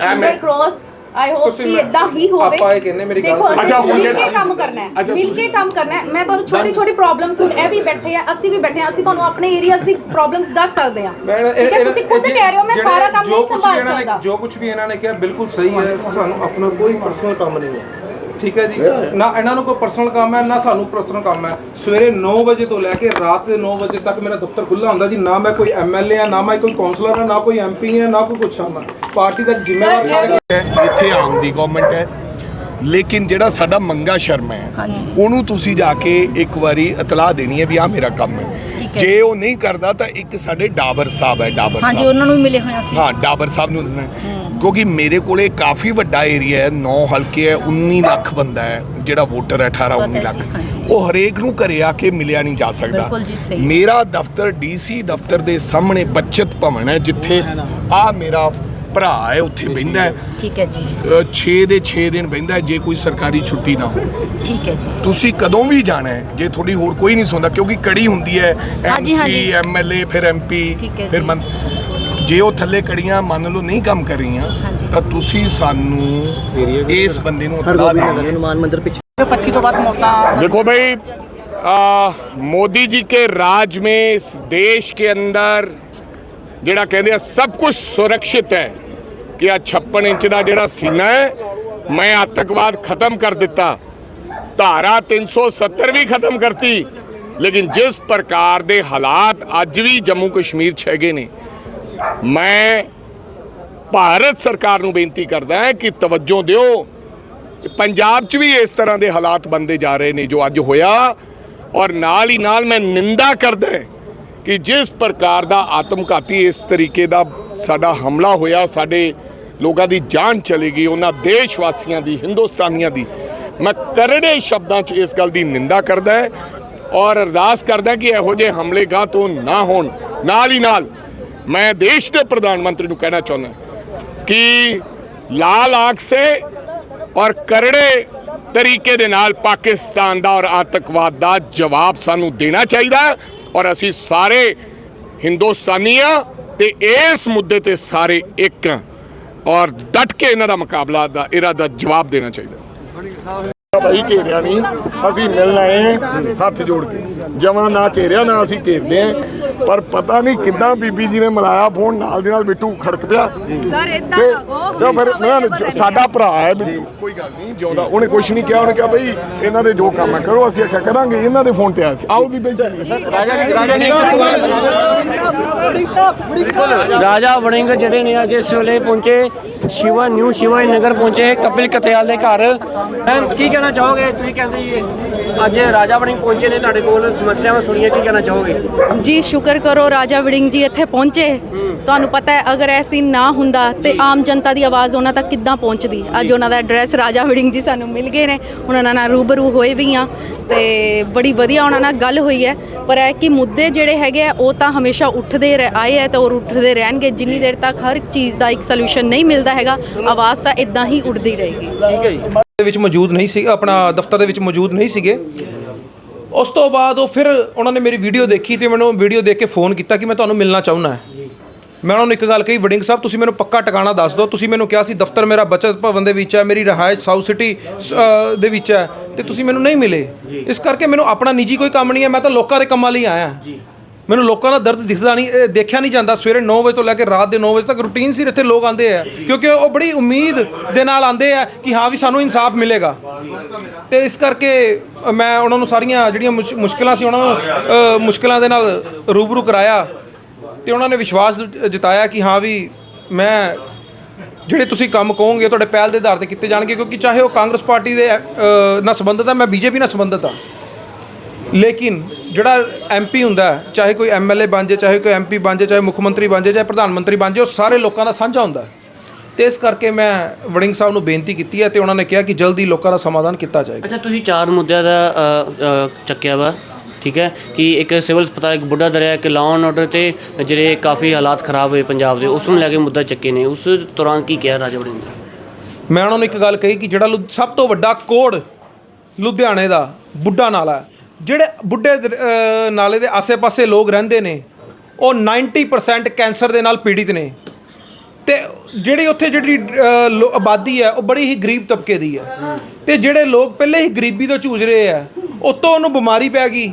Speaker 1: ਐ ਮੈਂ-
Speaker 4: ਆਈ ਹੋਪ
Speaker 3: ਤੁਸੀਂ
Speaker 4: ਕਿ
Speaker 3: ਮੈਂ-
Speaker 4: ਇਦਾਂ ਹੀ ਹੋਵੇ।
Speaker 3: ਆਪਾਂ ਇਹ ਕਹਿੰਦੇ ਮੇਰੀ ਗੱਲ
Speaker 4: ਦੇਖੋ
Speaker 3: ਸੁਣੋ।
Speaker 4: ਅਸੀਂ
Speaker 1: ਅੱਛਾ, ਹੁਣ
Speaker 4: ਮਿਲ
Speaker 1: ਜਿਹੜਾ-
Speaker 4: ਕੇ ਕੰਮ ਕਰਨਾ ਹੈ।
Speaker 1: ਅੱਛਾ,
Speaker 4: ਮਿਲ
Speaker 1: ਤੁਸੀਂ-
Speaker 4: ਕੇ ਕੰਮ ਕਰਨਾ ਹੈ। ਮੈਂ ਤੁਹਾਨੂੰ ਛੋਟੀ ਛੋਟੀ ਪ੍ਰੋਬਲਮਸ ਹੁਣ ਇਹ ਵੀ ਬੈਠੇ ਆ ਅਸੀਂ ਵੀ ਬੈਠੇ ਆ ਅਸੀਂ ਤੁਹਾਨੂੰ ਆਪਣੇ ਏਰੀਆਜ਼ ਦੀ ਪ੍ਰੋਬਲਮਸ ਦੱਸ ਸਕਦੇ ਆ।
Speaker 3: ਮੈਂ ਇਹ-
Speaker 4: ਠੀਕ ਹੈ
Speaker 3: ਇਹ-
Speaker 4: ਤੁਸੀਂ ਖੁਦ
Speaker 3: ਜੇ-
Speaker 4: ਕਹਿ ਰਹੇ ਹੋ ਮੈਂ
Speaker 3: ਜਿਹੜੇ-
Speaker 4: ਸਾਰਾ ਕੰਮ
Speaker 3: ਜੋ
Speaker 4: ਨਹੀਂ
Speaker 3: ਕੁਛ ਵੀ
Speaker 4: ਸੰਭਾਲ
Speaker 3: ਇਹਨਾਂ ਨੇ-
Speaker 4: ਸਕਦਾ।
Speaker 3: ਜੋ ਕੁਝ ਵੀ ਇਹਨਾਂ ਨੇ ਕਿਹਾ ਬਿਲਕੁਲ ਸਹੀ ਹੈ। ਸਾਨੂੰ ਆਪਣਾ ਕੋਈ ਪਰਸਨਲ ਕੰਮ ਨਹੀਂ ਹੈ। ਠੀਕ ਹੈ ਜੀ? ਨਾ ਇਹਨਾਂ ਨੂੰ ਕੋਈ ਪਰਸਨਲ ਕੰਮ ਹੈ ਨਾ ਸਾਨੂੰ ਪਰਸਨਲ ਕੰਮ ਹੈ। ਸਵੇਰੇ 9 ਵਜੇ ਤੋਂ ਲੈ ਕੇ ਰਾਤ ਦੇ 9 ਵਜੇ ਤੱਕ ਮੇਰਾ ਦਫ਼ਤਰ ਖੁੱਲਾ ਹੁੰਦਾ ਜੀ। ਨਾ ਮੈਂ ਕੋਈ ਐਮਐਲਏ ਆ ਨਾ ਮੈਂ ਕੋਈ ਕਾਉਂਸਲਰ ਆ ਨਾ ਕੋਈ ਐਮਪੀ ਆ ਨਾ ਕੋਈ ਕੁਛ ਆ ਮੈਂ ਪਾਰਟੀ ਦਾ ਜ਼ਿੰਮੇਵਾਰ
Speaker 1: ਇੱਥੇ ਆਮ ਦੀ ਗਵਰਨਮੈਂਟ ਹੈ। ਲੇਕਿਨ ਜਿਹੜਾ ਸਾਡਾ ਮੰਗਾ ਸ਼ਰਮਾ ਹੈ ਉਹਨੂੰ ਤੁਸੀਂ ਜਾ ਕੇ ਇੱਕ ਵਾਰੀ ਇਤਲਾਹ ਦੇਣੀ ਹੈ ਵੀ ਆ ਮੇਰਾ ਕੰਮ ਹੈ। ਜੇ ਉਹ ਨਹੀਂ ਕਰਦਾ ਤਾਂ ਇੱਕ ਸਾਡੇ ਡਾਬਰ ਸਾਹਿਬ ਹੈ ਡਾਬਰ
Speaker 8: ਹਾਂਜੀ
Speaker 1: ਸਾਹਿਬ।
Speaker 8: ਉਹਨਾਂ ਨੂੰ ਵੀ ਮਿਲੇ ਹੋਏ ਅਸੀਂ।
Speaker 1: ਹਾਂ ਡਾਬਰ ਸਾਹਿਬ ਨੂੰ। ਕਿਉਂਕਿ ਮੇਰੇ ਕੋਲੇ ਕਾਫੀ ਵੱਡਾ ਏਰੀਆ ਹੈ 9 ਹਲਕੇ ਹੈ 19 ਲੱਖ ਬੰਦਾ ਹੈ ਜਿਹੜਾ ਵੋਟਰ ਹੈ 18 19
Speaker 8: ਪਤਾ
Speaker 1: ਲੱਖ। ਉਹ ਹਰੇਕ ਨੂੰ ਘਰੇ ਆ ਕੇ ਮਿਲਿਆ ਨਹੀਂ ਜਾ ਸਕਦਾ
Speaker 8: ਬਿਲਕੁਲ ਜੀ, ਸਹੀ।
Speaker 1: ਮੇਰਾ ਦਫ਼ਤਰ ਡੀਸੀ ਦਫ਼ਤਰ ਦੇ ਸਾਹਮਣੇ ਬੱਚਤ ਭਵਨ ਹੈ ਜਿੱਥੇ ਆ ਮੇਰਾ ਭਰਾ ਹੈ ਉੱਥੇ ਬਹਿੰਦਾ ਹੈ
Speaker 8: ਠੀਕ ਹੈ ਜੀ
Speaker 1: 6 ਦੇ 6 ਦਿਨ ਬਹਿੰਦਾ ਹੈ ਜੇ ਕੋਈ ਸਰਕਾਰੀ ਛੁੱਟੀ ਨਾ ਹੋ
Speaker 8: ਠੀਕ ਹੈ ਜੀ
Speaker 1: ਤੁਸੀਂ ਕਦੋਂ ਵੀ ਜਾਣਾ ਹੈ ਜੇ ਤੁਹਾਡੀ ਹੋਰ ਕੋਈ ਨਹੀਂ ਸੌਂਦਾ ਕਿਉਂਕਿ ਕੜੀ ਹੁੰਦੀ ਹੈ
Speaker 8: ਹਾਂਜੀ,
Speaker 1: ਐਮਸੀ
Speaker 8: ਹਾਂਜੀ।
Speaker 1: ਐਮਐਲਏ ਫਿਰ ਐਮਪੀ
Speaker 8: ਠੀਕ ਹੈ
Speaker 1: ਫਿਰ
Speaker 8: ਜੀ।
Speaker 1: ਜੇ ਉਹ ਥੱਲੇ ਕੜੀਆਂ ਮੰਨ ਲਓ ਨਹੀਂ ਕੰਮ ਕਰ ਰਹੀਆਂ
Speaker 8: ਹਾਂਜੀ।
Speaker 1: ਤਾਂ ਤੁਸੀਂ ਸਾਨੂੰ ਇਸ ਬੰਦੇ ਨੂੰ ਇਤਲਾਹ ਦੇਣੀ ਹੈ
Speaker 7: ਹਨੂਮਾਨ ਮੰਦਿਰ ਪਿੱਛੇ
Speaker 6: देखो भाई आ, मोदी जी के राज में इस देश के अंदर ਜਿਹੜਾ ਕਹਿੰਦੇ ਆ ਸਭ ਕੁਝ ਸੁਰੱਖਿਅਤ ਹੈ ਕਿ ਆ 56 ਇੰਚ ਦਾ ਜਿਹੜਾ ਸੀਨਾ ਹੈ ਮੈਂ ਆਤੰਕਵਾਦ ਖਤਮ ਕਰ ਦਿੱਤਾ ਧਾਰਾ 370 ਵੀ ਖਤਮ ਕਰਤੀ ਲੇਕਿਨ ਜਿਸ ਪ੍ਰਕਾਰ ਦੇ ਹਾਲਾਤ ਅੱਜ ਵੀ ਜੰਮੂ ਕਸ਼ਮੀਰ 'ਚ ਹੈਗੇ ਨੇ ਮੈਂ ਭਾਰਤ ਸਰਕਾਰ ਨੂੰ ਬੇਨਤੀ ਕਰਦਾ ਹਾਂ ਕਿ ਤਵੱਜੋ ਦਿਓ ਪੰਜਾਬ 'ਚ ਵੀ ਇਸ ਤਰ੍ਹਾਂ ਦੇ ਹਾਲਾਤ ਬੰਦੇ ਜਾ ਰਹੇ ਨੇ ਜੋ ਅੱਜ ਹੋਇਆ ਔਰ ਨਾਲ ਹੀ ਨਾਲ ਮੈਂ ਨਿੰਦਾ ਕਰਦਾ ਕਿ ਜਿਸ ਪ੍ਰਕਾਰ ਦਾ ਆਤਮਘਾਤੀ ਇਸ ਤਰੀਕੇ ਦਾ ਸਾਡਾ ਹਮਲਾ ਹੋਇਆ, ਸਾਡੇ ਲੋਕਾਂ ਦੀ ਜਾਨ ਚਲੀ ਗਈ, ਉਹਨਾਂ ਦੇਸ਼ ਵਾਸੀਆਂ ਦੀ, ਹਿੰਦੁਸਤਾਨੀਆਂ ਦੀ, ਮੈਂ ਕਰੜੇ ਸ਼ਬਦਾਂ 'ਚ ਇਸ ਗੱਲ ਦੀ ਨਿੰਦਾ ਕਰਦਾ ਔਰ ਅਰਦਾਸ ਕਰਦਾ ਕਿ ਇਹੋ ਜਿਹੇ ਹਮਲੇ ਗਾਹ ਤੋਂ ਨਾ ਹੋਣ, ਨਾਲ ਹੀ ਨਾਲ ਮੈਂ ਦੇਸ਼ ਦੇ ਪ੍ਰਧਾਨ ਮੰਤਰੀ ਨੂੰ ਕਹਿਣਾ ਚਾਹੁੰਦਾ ਕਿ ਲਾਲ ਆਂਖ ਸੇ ਔਰ ਕਰੜੇ ਤਰੀਕੇ ਦੇ ਨਾਲ ਪਾਕਿਸਤਾਨ ਦਾ ਔਰ ਆਤੰਕਵਾਦ ਦਾ ਜਵਾਬ ਸਾਨੂੰ ਦੇਣਾ ਚਾਹੀਦਾ ਔਰ ਅਸੀਂ ਸਾਰੇ ਹਿੰਦੁਸਤਾਨੀਆਂ ਤੇ ਇਸ ਮੁੱਦੇ ਤੇ ਸਾਰੇ ਇੱਕ ਹਾਂ ਔਰ ਡਟ ਕੇ ਇਹਨਾਂ ਦਾ ਮੁਕਾਬਲਾ ਦਾ ਇਹਦਾ ਦਾ ਜਵਾਬ ਦੇਣਾ ਚਾਹੀਦਾ ਭਾਈ ਘੇਰਿਆ ਨਹੀਂ, ਅਸੀਂ ਮਿਲਣਾ ਆਏ ਹੱਥ ਜੋੜ ਕੇ। ਜਮਾਂ ਨਾ ਘੇਰਿਆ ਨਾ ਅਸੀਂ ਘੇਰਦੇ ਹਾਂ ਪਰ ਪਤਾ ਨਹੀਂ ਕਿੱਦਾਂ ਬੀਬੀ ਜੀ ਨੇ ਮਲਾਇਆ ਫੋਨ ਨਾਲ ਦੀ ਨਾਲ ਬਿੱਟੂ ਖੜਕ ਪਿਆ।
Speaker 4: ਸਰ ਇਦਾਂ
Speaker 6: ਤੇ
Speaker 4: ਲੱਗੋ
Speaker 6: ਤੇ ਫਿਰ ਮੈਂ ਸਾਡਾ ਭਰਾ ਹੈ ਬਿੱਟੂ ਕੋਈ ਗੱਲ ਨਹੀਂ ਜਿਉਂਦਾ ਉਹਨੇ ਕੁਝ ਨਹੀਂ ਕਿਹਾ ਉਹਨੇ ਕਿਹਾ ਬਈ ਇਹਨਾਂ ਦੇ ਜੋ ਕੰਮ ਹੈ ਕਰੋ ਅਸੀਂ ਆਖਿਆ ਕਰਾਂਗੇ ਇਹਨਾਂ ਦੇ ਫੋਨ ਤੇ ਆਇਆ ਸੀ। ਆਓ ਵੀ ਬਈ
Speaker 7: ਰਾਜਾ ਵੜਿੰਗ ਜਿਹੜੇ ਨੇ ਅੱਜ ਇਸ ਵੇਲੇ ਪਹੁੰਚੇ ਸ਼ਿਵਾ ਨਿਊ ਸ਼ਿਵਾ ਨਗਰ ਪਹੁੰਚੇ ਕਪਿਲ ਕਤਿਆਲ ਦੇ ਘਰ। ਹੈਂ, ਕੀ ਕਹਿਣਾ ਚਾਹੋਗੇ? ਤੁਸੀਂ ਕਹਿੰਦੇ ਜੀ ਅੱਜ ਰਾਜਾ ਵੜਿੰਗ ਪਹੁੰਚੇ ਨੇ ਤੁਹਾਡੇ ਕੋਲ ਸਮੱਸਿਆਵਾਂ ਸੁਣੀਆਂ ਕੀ ਕਹਿਣਾ ਚਾਹੋਗੇ?
Speaker 4: ਜੀ ਸ਼ੁਕਰ ਕਰੋ ਰਾਜਾ ਵੜਿੰਗ ਜੀ ਇੱਥੇ ਪਹੁੰਚੇ। ਤੁਹਾਨੂੰ ਪਤਾ ਹੈ ਅਗਰ ਐਸੀ ਨਾ ਹੁੰਦਾ ਤੇ ਆਮ ਜਨਤਾ ਦੀ ਆਵਾਜ਼ ਉਹਨਾਂ ਤੱਕ ਕਿੱਦਾਂ ਪਹੁੰਚਦੀ? ਅੱਜ ਉਹਨਾਂ ਦਾ ਐਡਰੈਸ ਰਾਜਾ ਵੜਿੰਗ ਜੀ ਸਾਨੂੰ ਮਿਲ ਗਏ ਨੇ। ਉਹਨਾਂ ਨਾਲ ਰੂਬਰੂ ਹੋਏ ਵੀ ਆ ਤੇ ਬੜੀ ਵਧੀਆ ਉਹਨਾਂ ਨਾਲ ਗੱਲ ਹੋਈ ਹੈ। ਪਰ ਇਹ ਕਿ ਮੁੱਦੇ ਜਿਹੜੇ ਹੈਗੇ ਆ ਉਹ ਤਾਂ ਹਮੇਸ਼ਾ ਉੱਠਦੇ ਰਹਿ- ਆਏ ਆ ਤੇ ਔਰ ਉੱਠਦੇ ਰਹਿਣਗੇ। ਜਿੰਨੀ ਦੇਰ ਤੱਕ ਹਰ ਇੱਕ ਚੀਜ਼ ਦਾ ਇੱਕ ਸੋਲੂਸ਼ਨ ਨਹੀਂ ਮਿਲਦਾ ਹੈਗਾ ਆਵਾਜ਼ ਤਾਂ ਇਦਾਂ ਹੀ ਉੱਡਦੀ ਰਹੇਗੀ।
Speaker 7: ਠੀਕ ਹੈ ਜੀ।
Speaker 3: ਦੇ ਵਿੱਚ ਮੌਜੂਦ ਨਹੀਂ ਸੀ ਆਪਣਾ ਦਫ਼ਤਰ ਦੇ ਵਿੱਚ ਮੌਜੂਦ ਨਹੀਂ ਸੀਗੇ। ਉਸ ਤੋਂ ਬਾਅਦ ਉਹ ਫਿਰ ਉਹਨਾਂ ਨੇ ਮੇਰੀ ਵੀਡੀਓ ਦੇਖੀ ਤੇ ਮੈਨੂੰ ਵੀਡੀਓ ਦੇਖ ਕੇ ਫੋਨ ਕੀਤਾ ਕਿ ਮੈਂ ਤੁਹਾਨੂੰ ਮਿਲਣਾ ਚਾਹੁੰਦਾ ਮੈਂ ਉਹਨਾਂ ਨੂੰ ਇੱਕ ਗੱਲ ਕਹੀ ਵਡਿੰਗ ਸਾਹਿਬ ਤੁਸੀਂ ਮੈਨੂੰ ਪੱਕਾ ਟਿਕਾਣਾ ਦੱਸ ਦਿਓ। ਤੁਸੀਂ ਮੈਨੂੰ ਕਿਹਾ ਸੀ ਦਫ਼ਤਰ ਮੇਰਾ ਬਚਤ ਭਵਨ ਦੇ ਵਿੱਚ ਹੈ ਮੇਰੀ ਰਿਹਾਇਸ਼ ਸਾਊਥ ਸਿਟੀ ਦੇ ਵਿੱਚ ਹੈ ਤੇ ਤੁਸੀਂ ਮੈਨੂੰ ਨਹੀਂ ਮਿਲੇ। ਇਸ ਕਰਕੇ ਮੈਨੂੰ ਆਪਣਾ ਨਿੱਜੀ ਕੋਈ ਕੰਮ ਨਹੀਂ ਹੈ ਮੈਂ ਤਾਂ ਲੋਕਾਂ ਦੇ ਕੰਮਾਂ ਲਈ ਆਇਆ। ਮੈਨੂੰ ਲੋਕਾਂ ਦਾ ਦਰਦ ਦਿਖਦਾ ਨਹੀਂ ਇਹ ਦੇਖਿਆ ਨਹੀਂ ਜਾਂਦਾ। ਸਵੇਰੇ 9 ਵਜੇ ਤੋਂ ਲੈ ਕੇ ਰਾਤ ਦੇ 9 ਵਜੇ ਤੱਕ ਰੂਟੀਨ ਸੀ ਇੱਥੇ ਲੋਕ ਆਉਂਦੇ ਆ। ਕਿਉਂਕਿ ਉਹ ਬੜੀ ਉਮੀਦ ਦੇ ਨਾਲ ਆਉਂਦੇ ਆ ਕਿ ਹਾਂ ਵੀ ਸਾਨੂੰ ਇਨਸਾਫ ਮਿਲੇਗਾ। ਤੇ ਇਸ ਕਰਕੇ ਮੈਂ ਉਹਨਾਂ ਨੂੰ ਸਾਰੀਆਂ ਜਿਹੜੀਆਂ ਮੁਸ਼- ਮੁਸ਼ਕਲਾਂ ਸੀ ਉਹਨਾਂ ਨੂੰ ਅ, ਮੁਸ਼ਕਲਾਂ ਦੇ ਨਾਲ ਰੂਬਰੂ ਕਰਾਇਆ। ਤੇ ਉਹਨਾਂ ਨੇ ਵਿਸ਼ਵਾਸ ਜਤਾਇਆ ਕਿ ਹਾਂ ਵੀ ਮੈਂ ਜਿਹੜੇ ਤੁਸੀਂ ਕੰਮ ਕਹੋਗੇ ਤੁਹਾਡੇ ਪਹਿਲ ਦੇ ਆਧਾਰ ਤੇ ਕੀਤੇ ਜਾਣਗੇ। ਕਿਉਂਕਿ ਚਾਹੇ ਉਹ ਕਾਂਗਰਸ ਪਾਰਟੀ ਦੇ ਨਾਲ ਸੰਬੰਧਿਤ ਆ ਮੈਂ ਬੀਜੇਪੀ ਨਾਲ ਸੰਬੰਧਿਤ ਹਾਂ ਲੇਕਿਨ ਜਿਹੜਾ ਐਮਪੀ ਹੁੰਦਾ ਚਾਹੇ ਕੋਈ ਐਮਐਲਏ ਬਣ ਜਾਏ ਚਾਹੇ ਕੋਈ ਐਮਪੀ ਬਣ ਜਾਏ ਚਾਹੇ ਮੁੱਖ ਮੰਤਰੀ ਬਣ ਜਾਏ ਚਾਹੇ ਪ੍ਰਧਾਨ ਮੰਤਰੀ ਬਣ ਜਾਏ ਉਹ ਸਾਰੇ ਲੋਕਾਂ ਦਾ ਸਾਂਝਾ ਹੁੰਦਾ। ਤੇ ਇਸ ਕਰਕੇ ਮੈਂ ਵੜਿੰਗ ਸਾਹਿਬ ਨੂੰ ਬੇਨਤੀ ਕੀਤੀ ਹੈ ਤੇ ਉਹਨਾਂ ਨੇ ਕਿਹਾ ਕਿ ਜਲਦੀ ਲੋਕਾਂ ਦਾ ਸਮਾਧਾਨ ਕੀਤਾ ਜਾਏਗਾ
Speaker 8: ਅੱਛਾ ਤੁਸੀਂ ਚਾਰ ਮੁੱਦਿਆਂ ਦਾ ਚੱਕਿਆ ਵਾ ਠੀਕ ਹੈ ਕਿ ਇੱਕ ਸਿਵਲ ਹਸਪਤਾਲ ਇੱਕ ਬੁੱਢਾ ਦਰਿਆ ਇੱਕ ਲਾਅ ਐਂਡ ਆਰਡਰ ਤੇ ਜਿਹੜੇ ਕਾਫੀ ਹਾਲਾਤ ਖਰਾਬ ਹੋਏ ਪੰਜਾਬ ਦੇ ਉਸ ਨੂੰ ਲੈ ਕੇ ਮੁੱਦਾ ਚੱਕੇ ਨੇ ਉਸ ਦੌਰਾਨ ਕੀ ਕਿਹਾ ਰਾਜਾ ਵੜਿੰਗ
Speaker 3: ਮੈਂ ਉਹਨਾਂ ਨੂੰ ਇੱਕ ਗੱਲ ਕਹੀ ਕਿ ਜਿਹੜਾ ਸਭ ਤੋਂ ਵੱਡਾ ਕੋੜ ਲੁਧਿਆਣੇ ਦਾ ਬੁੱਢਾ ਨਾਲਾ ਹੈ। ਜਿਹੜੇ ਬੁੱਢੇ ਦਰ- ਅ, ਨਾਲੇ ਦੇ ਆਸੇ-ਪਾਸੇ ਲੋਕ ਰਹਿੰਦੇ ਨੇ ਉਹ 90% ਕੈਂਸਰ ਦੇ ਨਾਲ ਪੀੜਿਤ ਨੇ। ਤੇ ਜਿਹੜੀ ਉੱਥੇ ਜਿਹੜੀ ਅ, ਲੋ- ਆਬਾਦੀ ਹੈ ਉਹ ਬੜੀ ਹੀ ਗਰੀਬ ਤਬਕੇ ਦੀ ਹੈ। ਤੇ ਜਿਹੜੇ ਲੋਕ ਪਹਿਲੇ ਹੀ ਗਰੀਬੀ ਤੋਂ ਜੂਝ ਰਹੇ ਆ ਉਤੋਂ ਉਹਨੂੰ ਬਿਮਾਰੀ ਪੈ ਗਈ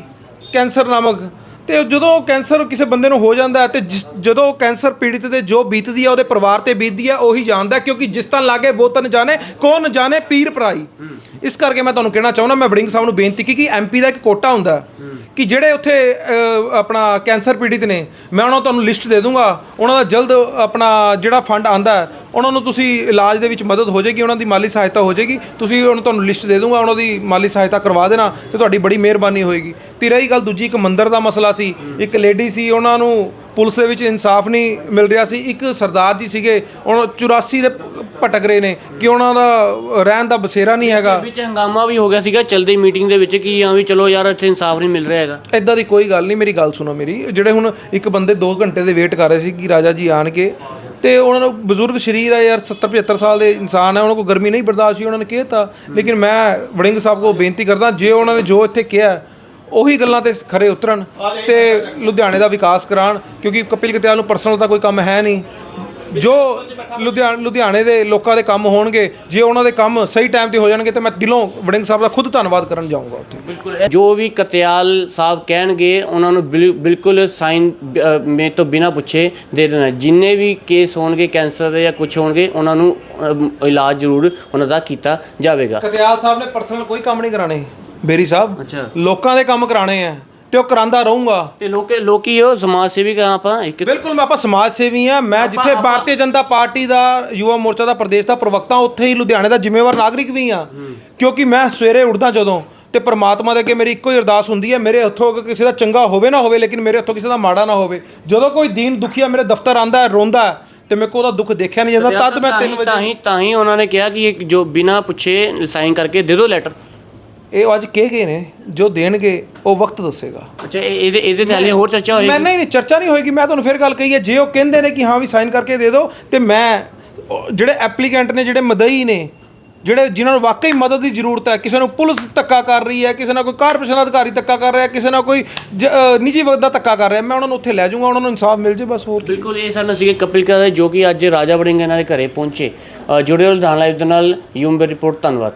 Speaker 3: ਕੈਂਸਰ ਨਾਮਕ। ਤੇ ਜਦੋਂ ਕੈਂਸਰ ਕਿਸੇ ਬੰਦੇ ਨੂੰ ਹੋ ਜਾਂਦਾ ਹੈ ਤੇ ਜਿਸ- ਜਦੋਂ ਕੈਂਸਰ ਪੀੜਿਤ ਦੇ ਜੋ ਬੀਤਦੀ ਹੈ ਉਹਦੇ ਪਰਿਵਾਰ ਤੇ ਬੀਤਦੀ ਹੈ ਉਹੀ ਜਾਣਦਾ ਕਿਉਂਕਿ ਜਿਸ ਤਨ ਲਾਗੇ ਉਹ ਤਨ ਜਾਣੇ ਕੌਣ ਜਾਣੇ? ਪੀਰ ਭਰਾਈ। ਇਸ ਕਰਕੇ ਮੈਂ ਤੁਹਾਨੂੰ ਕਹਿਣਾ ਚਾਹੁੰਦਾ ਮੈਂ ਵੜਿੰਗ ਸਾਹਿਬ ਨੂੰ ਬੇਨਤੀ ਕੀਤੀ ਕਿ ਐਮਪੀ ਦਾ ਇੱਕ ਕੋਟਾ ਹੁੰਦਾ ਹੈ ਕਿ ਜਿਹੜੇ ਉੱਥੇ ਅ, ਆਪਣਾ ਕੈਂਸਰ ਪੀੜਿਤ ਨੇ ਮੈਂ ਉਹਨਾਂ ਨੂੰ ਤੁਹਾਨੂੰ ਲਿਸਟ ਦੇ ਦੂੰਗਾ। ਉਹਨਾਂ ਦਾ ਜਲਦ ਆਪਣਾ ਜਿਹੜਾ ਫੰਡ ਆਂਦਾ ਉਹਨਾਂ ਨੂੰ ਤੁਸੀਂ ਇਲਾਜ ਦੇ ਵਿੱਚ ਮਦਦ ਹੋ ਜਾਏਗੀ ਉਹਨਾਂ ਦੀ ਮਾਲੀ ਸਹਾਇਤਾ ਹੋ ਜਾਏਗੀ। ਤੁਸੀਂ ਉਹਨਾਂ ਤੁਹਾਨੂੰ ਲਿਸਟ ਦੇ ਦੂੰਗਾ ਉਹਨਾਂ ਦੀ ਮਾਲੀ ਸਹਾਇਤਾ ਕਰਵਾ ਦੇਣਾ ਤੇ ਤੁਹਾਡੀ ਬੜੀ ਮਿਹਰਬਾਨੀ ਹੋਏਗੀ। ਤੇ ਰਹੀ ਗੱਲ ਦੂਜੀ ਇੱਕ ਮੰਦਿਰ ਦਾ ਮਸਲਾ ਸੀ। ਇੱਕ ਲੇਡੀ ਸੀ ਉਹਨਾਂ ਨੂੰ ਪੁਲਿਸ ਦੇ ਵਿੱਚ ਇਨਸਾਫ ਨਹੀਂ ਮਿਲ ਰਿਹਾ ਸੀ। ਇੱਕ ਸਰਦਾਰ ਜੀ ਸੀਗੇ ਉਹ 84 ਦੇ ਭਟਕ ਰਹੇ ਨੇ ਕਿ ਉਹਨਾਂ ਦਾ ਰਹਿਣ ਦਾ ਬਸੇਰਾ ਨਹੀਂ ਹੈਗਾ।
Speaker 8: ਵਿੱਚ ਹੰਗਾਮਾ ਵੀ ਹੋ ਗਿਆ ਸੀਗਾ ਚਲਦੀ ਮੀਟਿੰਗ ਦੇ ਵਿੱਚ ਕਿ ਹਾਂ ਵੀ ਚਲੋ ਯਾਰ ਇੱਥੇ ਇਨਸਾਫ ਨਹੀਂ ਮਿਲ ਰਿਹਾ ਹੈਗਾ।
Speaker 3: ਇਦਾਂ ਦੀ ਕੋਈ ਗੱਲ ਨਹੀਂ ਮੇਰੀ ਗੱਲ ਸੁਣੋ ਮੇਰੀ। ਜਿਹੜੇ ਹੁਣ ਇੱਕ ਬੰਦੇ 2 ਘੰਟੇ ਦੇ ਵੇਟ ਕਰ ਰਹੇ ਸੀ ਕਿ ਰਾਜਾ ਜੀ ਆਣਗੇ ਤੇ ਉਹਨਾਂ ਨੂੰ ਬਜ਼ੁਰਗ ਸ਼ਰੀਰ ਹੈ ਯਾਰ 70 75 ਸਾਲ ਦੇ ਇਨਸਾਨ ਹੈ ਉਹਨਾਂ ਕੋਲ ਗਰਮੀ ਨਹੀਂ ਬਰਦਾਸ਼ਤ ਸੀ, ਉਹਨਾਂ ਨੇ ਕਿਹਾ ਲੇਕਿਨ ਮੈਂ ਵੜਿੰਗ ਸਾਹਿਬ ਕੋਲ ਬੇਨਤੀ ਕਰਦਾ, ਜੇ ਉਹਨਾਂ ਨੇ ਜੋ ਇੱਥੇ ਕਿਹਾ, ਉਹੀ ਗੱਲਾਂ ਤੇ ਖਰੇ ਉਤਰਨ ਤੇ ਲੁਧਿਆਣੇ ਦਾ ਵਿਕਾਸ ਕਰਾਉਣ, ਕਿਉਂਕਿ ਕਪਿਲ ਕਤਿਆਲ ਨੂੰ ਪਰਸਨਲ ਤਾਂ ਕੋਈ ਕੰਮ ਹੈ ਨਹੀਂ। ਜੋ ਲੁਧਿਆਣਾ ਲੁਧਿਆਣੇ ਦੇ ਲੋਕਾਂ ਦੇ ਕੰਮ ਹੋਣਗੇ ਜੇ ਉਹਨਾਂ ਦੇ ਕੰਮ ਸਹੀ ਟਾਈਮ ਤੇ ਹੋ ਜਾਣਗੇ ਤੇ ਮੈਂ ਦਿਲੋਂ ਵੜਿੰਗ ਸਾਹਿਬ ਦਾ ਖੁਦ ਧੰਨਵਾਦ ਕਰਨ ਜਾਊਂਗਾ ਉੱਥੇ।
Speaker 8: ਬਿਲਕੁਲ। ਜੋ ਵੀ ਕਤਿਆਲ ਸਾਹਿਬ ਕਹਿਣਗੇ ਉਹਨਾਂ ਨੂੰ ਬਿਲ- ਬਿਲਕੁਲ ਸਾਈਨ ਮੇ ਤੋਂ ਬਿਨਾ ਪੁੱਛੇ ਦੇ ਦੇਣਾ ਜਿੰਨੇ ਵੀ ਕੇਸ ਹੋਣਗੇ ਕੈਂਸਰ ਦੇ ਜਾਂ ਕੁਝ ਹੋਣਗੇ ਉਹਨਾਂ ਨੂੰ ਇਲਾਜ ਜ਼ਰੂਰ ਉਹਨਾਂ ਦਾ ਕੀਤਾ ਜਾਵੇਗਾ।
Speaker 3: ਕਤਿਆਲ ਸਾਹਿਬ ਨੇ ਪਰਸਨਲ ਕੋਈ ਕੰਮ ਨਹੀਂ ਕਰਾਣੇ। ਬੇਰੀ ਸਾਹਿਬ। ਲੋਕਾਂ ਦੇ ਕੰਮ ਕਰਾਣੇ ਆ। ਤੇ ਉਹ ਕਰਾਂਦਾ ਰਹੂੰਗਾ।
Speaker 8: ਤੇ ਲੋਕੇ ਲੋਕੀ ਉਹ ਸਮਾਜ ਸੇਵੀ ਕਾ ਆਪਾਂ ਇੱਕ
Speaker 3: ਬਿਲਕੁਲ ਮੈਂ ਆਪਾਂ ਸਮਾਜ ਸੇਵੀ ਆ। ਮੈਂ ਜਿੱਥੇ ਭਾਰਤੀ ਜਨਤਾ ਪਾਰਟੀ ਦਾ ਯੁਵਾ ਮੋਰਚਾ ਦਾ ਪ੍ਰਦੇਸ਼ ਦਾ ਪ੍ਰਵਕਤਾ ਉੱਥੇ ਹੀ ਲੁਧਿਆਣੇ ਦਾ ਜ਼ਿੰਮੇਵਾਰ ਨਾਗਰਿਕ ਵੀ ਆ। ਕਿਉਂਕਿ ਮੈਂ ਸਵੇਰੇ ਉੱਠਦਾ ਜਦੋਂ ਤੇ ਪ੍ਰਮਾਤਮਾ ਦੇ ਅੱਗੇ ਮੇਰੀ ਇੱਕੋ ਹੀ ਅਰਦਾਸ ਹੁੰਦੀ ਹੈ ਮੇਰੇ ਹੱਥੋਂ ਅਗਰ ਕਿਸੇ ਦਾ ਚੰਗਾ ਹੋਵੇ ਨਾ ਹੋਵੇ ਲੇਕਿਨ ਮੇਰੇ ਹੱਥੋਂ ਕਿਸੇ ਦਾ ਮਾੜਾ ਨਾ ਹੋਵੇ। ਜਦੋਂ ਕੋਈ ਦੀਨ ਦੁਖੀਆ ਮੇਰੇ ਦਫ਼ਤਰ ਆਂਦਾ ਹੈ ਰੋਂਦਾ ਹੈ, ਤੇ ਮੇਰੇ ਕੋਲ ਉਹਦਾ ਦੁੱਖ ਦੇਖਿਆ ਨਹੀਂ ਜਾਂਦਾ ਤਦ ਮੈਂ 3 ਵਜੇ
Speaker 8: ਤਾਂ ਹੀ ਤਾਂ ਹੀ ਉਹਨਾਂ ਨੇ ਕਿਹਾ ਕਿ ਇੱਕ ਜੋ ਬਿਨਾ ਪੁੱਛੇ ਸਾਈਨ ਕਰਕੇ ਦੇ ਦਿਓ ਲੈਟਰ
Speaker 3: ਇਹ ਅੱਜ ਕਹਿ ਗਏ ਨੇ ਜੋ ਦੇਣਗੇ ਉਹ ਵਕਤ ਦੱਸੇਗਾ।
Speaker 8: ਅੱਛਾ ਇਹ- ਇਹਦੇ ਇਹਦੇ ਤੇ ਹਾਲੇ ਹੋਰ ਚਰਚਾ ਹੋਏਗੀ?
Speaker 3: ਮੈਂ ਨਹੀਂ ਨਹੀਂ ਚਰਚਾ ਨਹੀਂ ਹੋਏਗੀ ਮੈਂ ਤੁਹਾਨੂੰ ਫਿਰ ਗੱਲ ਕਹੀ ਹੈ ਜੇ ਉਹ ਕਹਿੰਦੇ ਨੇ ਕਿ ਹਾਂ ਵੀ ਸਾਈਨ ਕਰਕੇ ਦੇ ਦਿਓ ਤੇ ਮੈਂ ਉਹ ਜਿਹੜੇ ਐਪਲੀਕੈਂਟ ਨੇ ਜਿਹੜੇ ਮਦਈ ਨੇ ਜਿਹੜੇ ਜਿਨ੍ਹਾਂ ਨੂੰ ਵਾਕਈ ਮਦਦ ਦੀ ਜ਼ਰੂਰਤ ਹੈ ਕਿਸੇ ਨੂੰ ਪੁਲਿਸ ਧੱਕਾ ਕਰ ਰਹੀ ਹੈ ਕਿਸੇ ਨਾਲ ਕੋਈ ਕਾਰਪੋਰੇਸ਼ਨ ਅਧਿਕਾਰੀ ਧੱਕਾ ਕਰ ਰਿਹਾ ਕਿਸੇ ਨਾਲ ਕੋਈ ਜ- ਅ, ਨਿੱਜੀ ਵਕਤ ਦਾ ਧੱਕਾ ਕਰ ਰਿਹਾ ਮੈਂ ਉਹਨਾਂ ਨੂੰ ਉੱਥੇ ਲੈ ਜਾਊਂਗਾ ਉਹਨਾਂ ਨੂੰ ਇਨਸਾਫ ਮਿਲ ਜੇ ਬਸ ਹੋਰ।
Speaker 8: ਬਿਲਕੁਲ ਇਹ ਸਾਨੂੰ ਸੀਗੇ ਕਪਿਲ ਕਰਦੇ ਜੋ ਕਿ ਅੱਜ ਰਾਜਾ ਵੜਿੰਗ ਇਹਨਾਂ ਦੇ ਘਰੇ ਪਹੁੰਚੇ। ਅ, ਜੁੜੇ ਰਹੋ ਲੁਧਿਆਣਾ ਲਾਈਵ ਦੇ ਨਾਲ ਯੂਮ ਰਿਪੋਰਟ ਧੰਨਵਾਦ।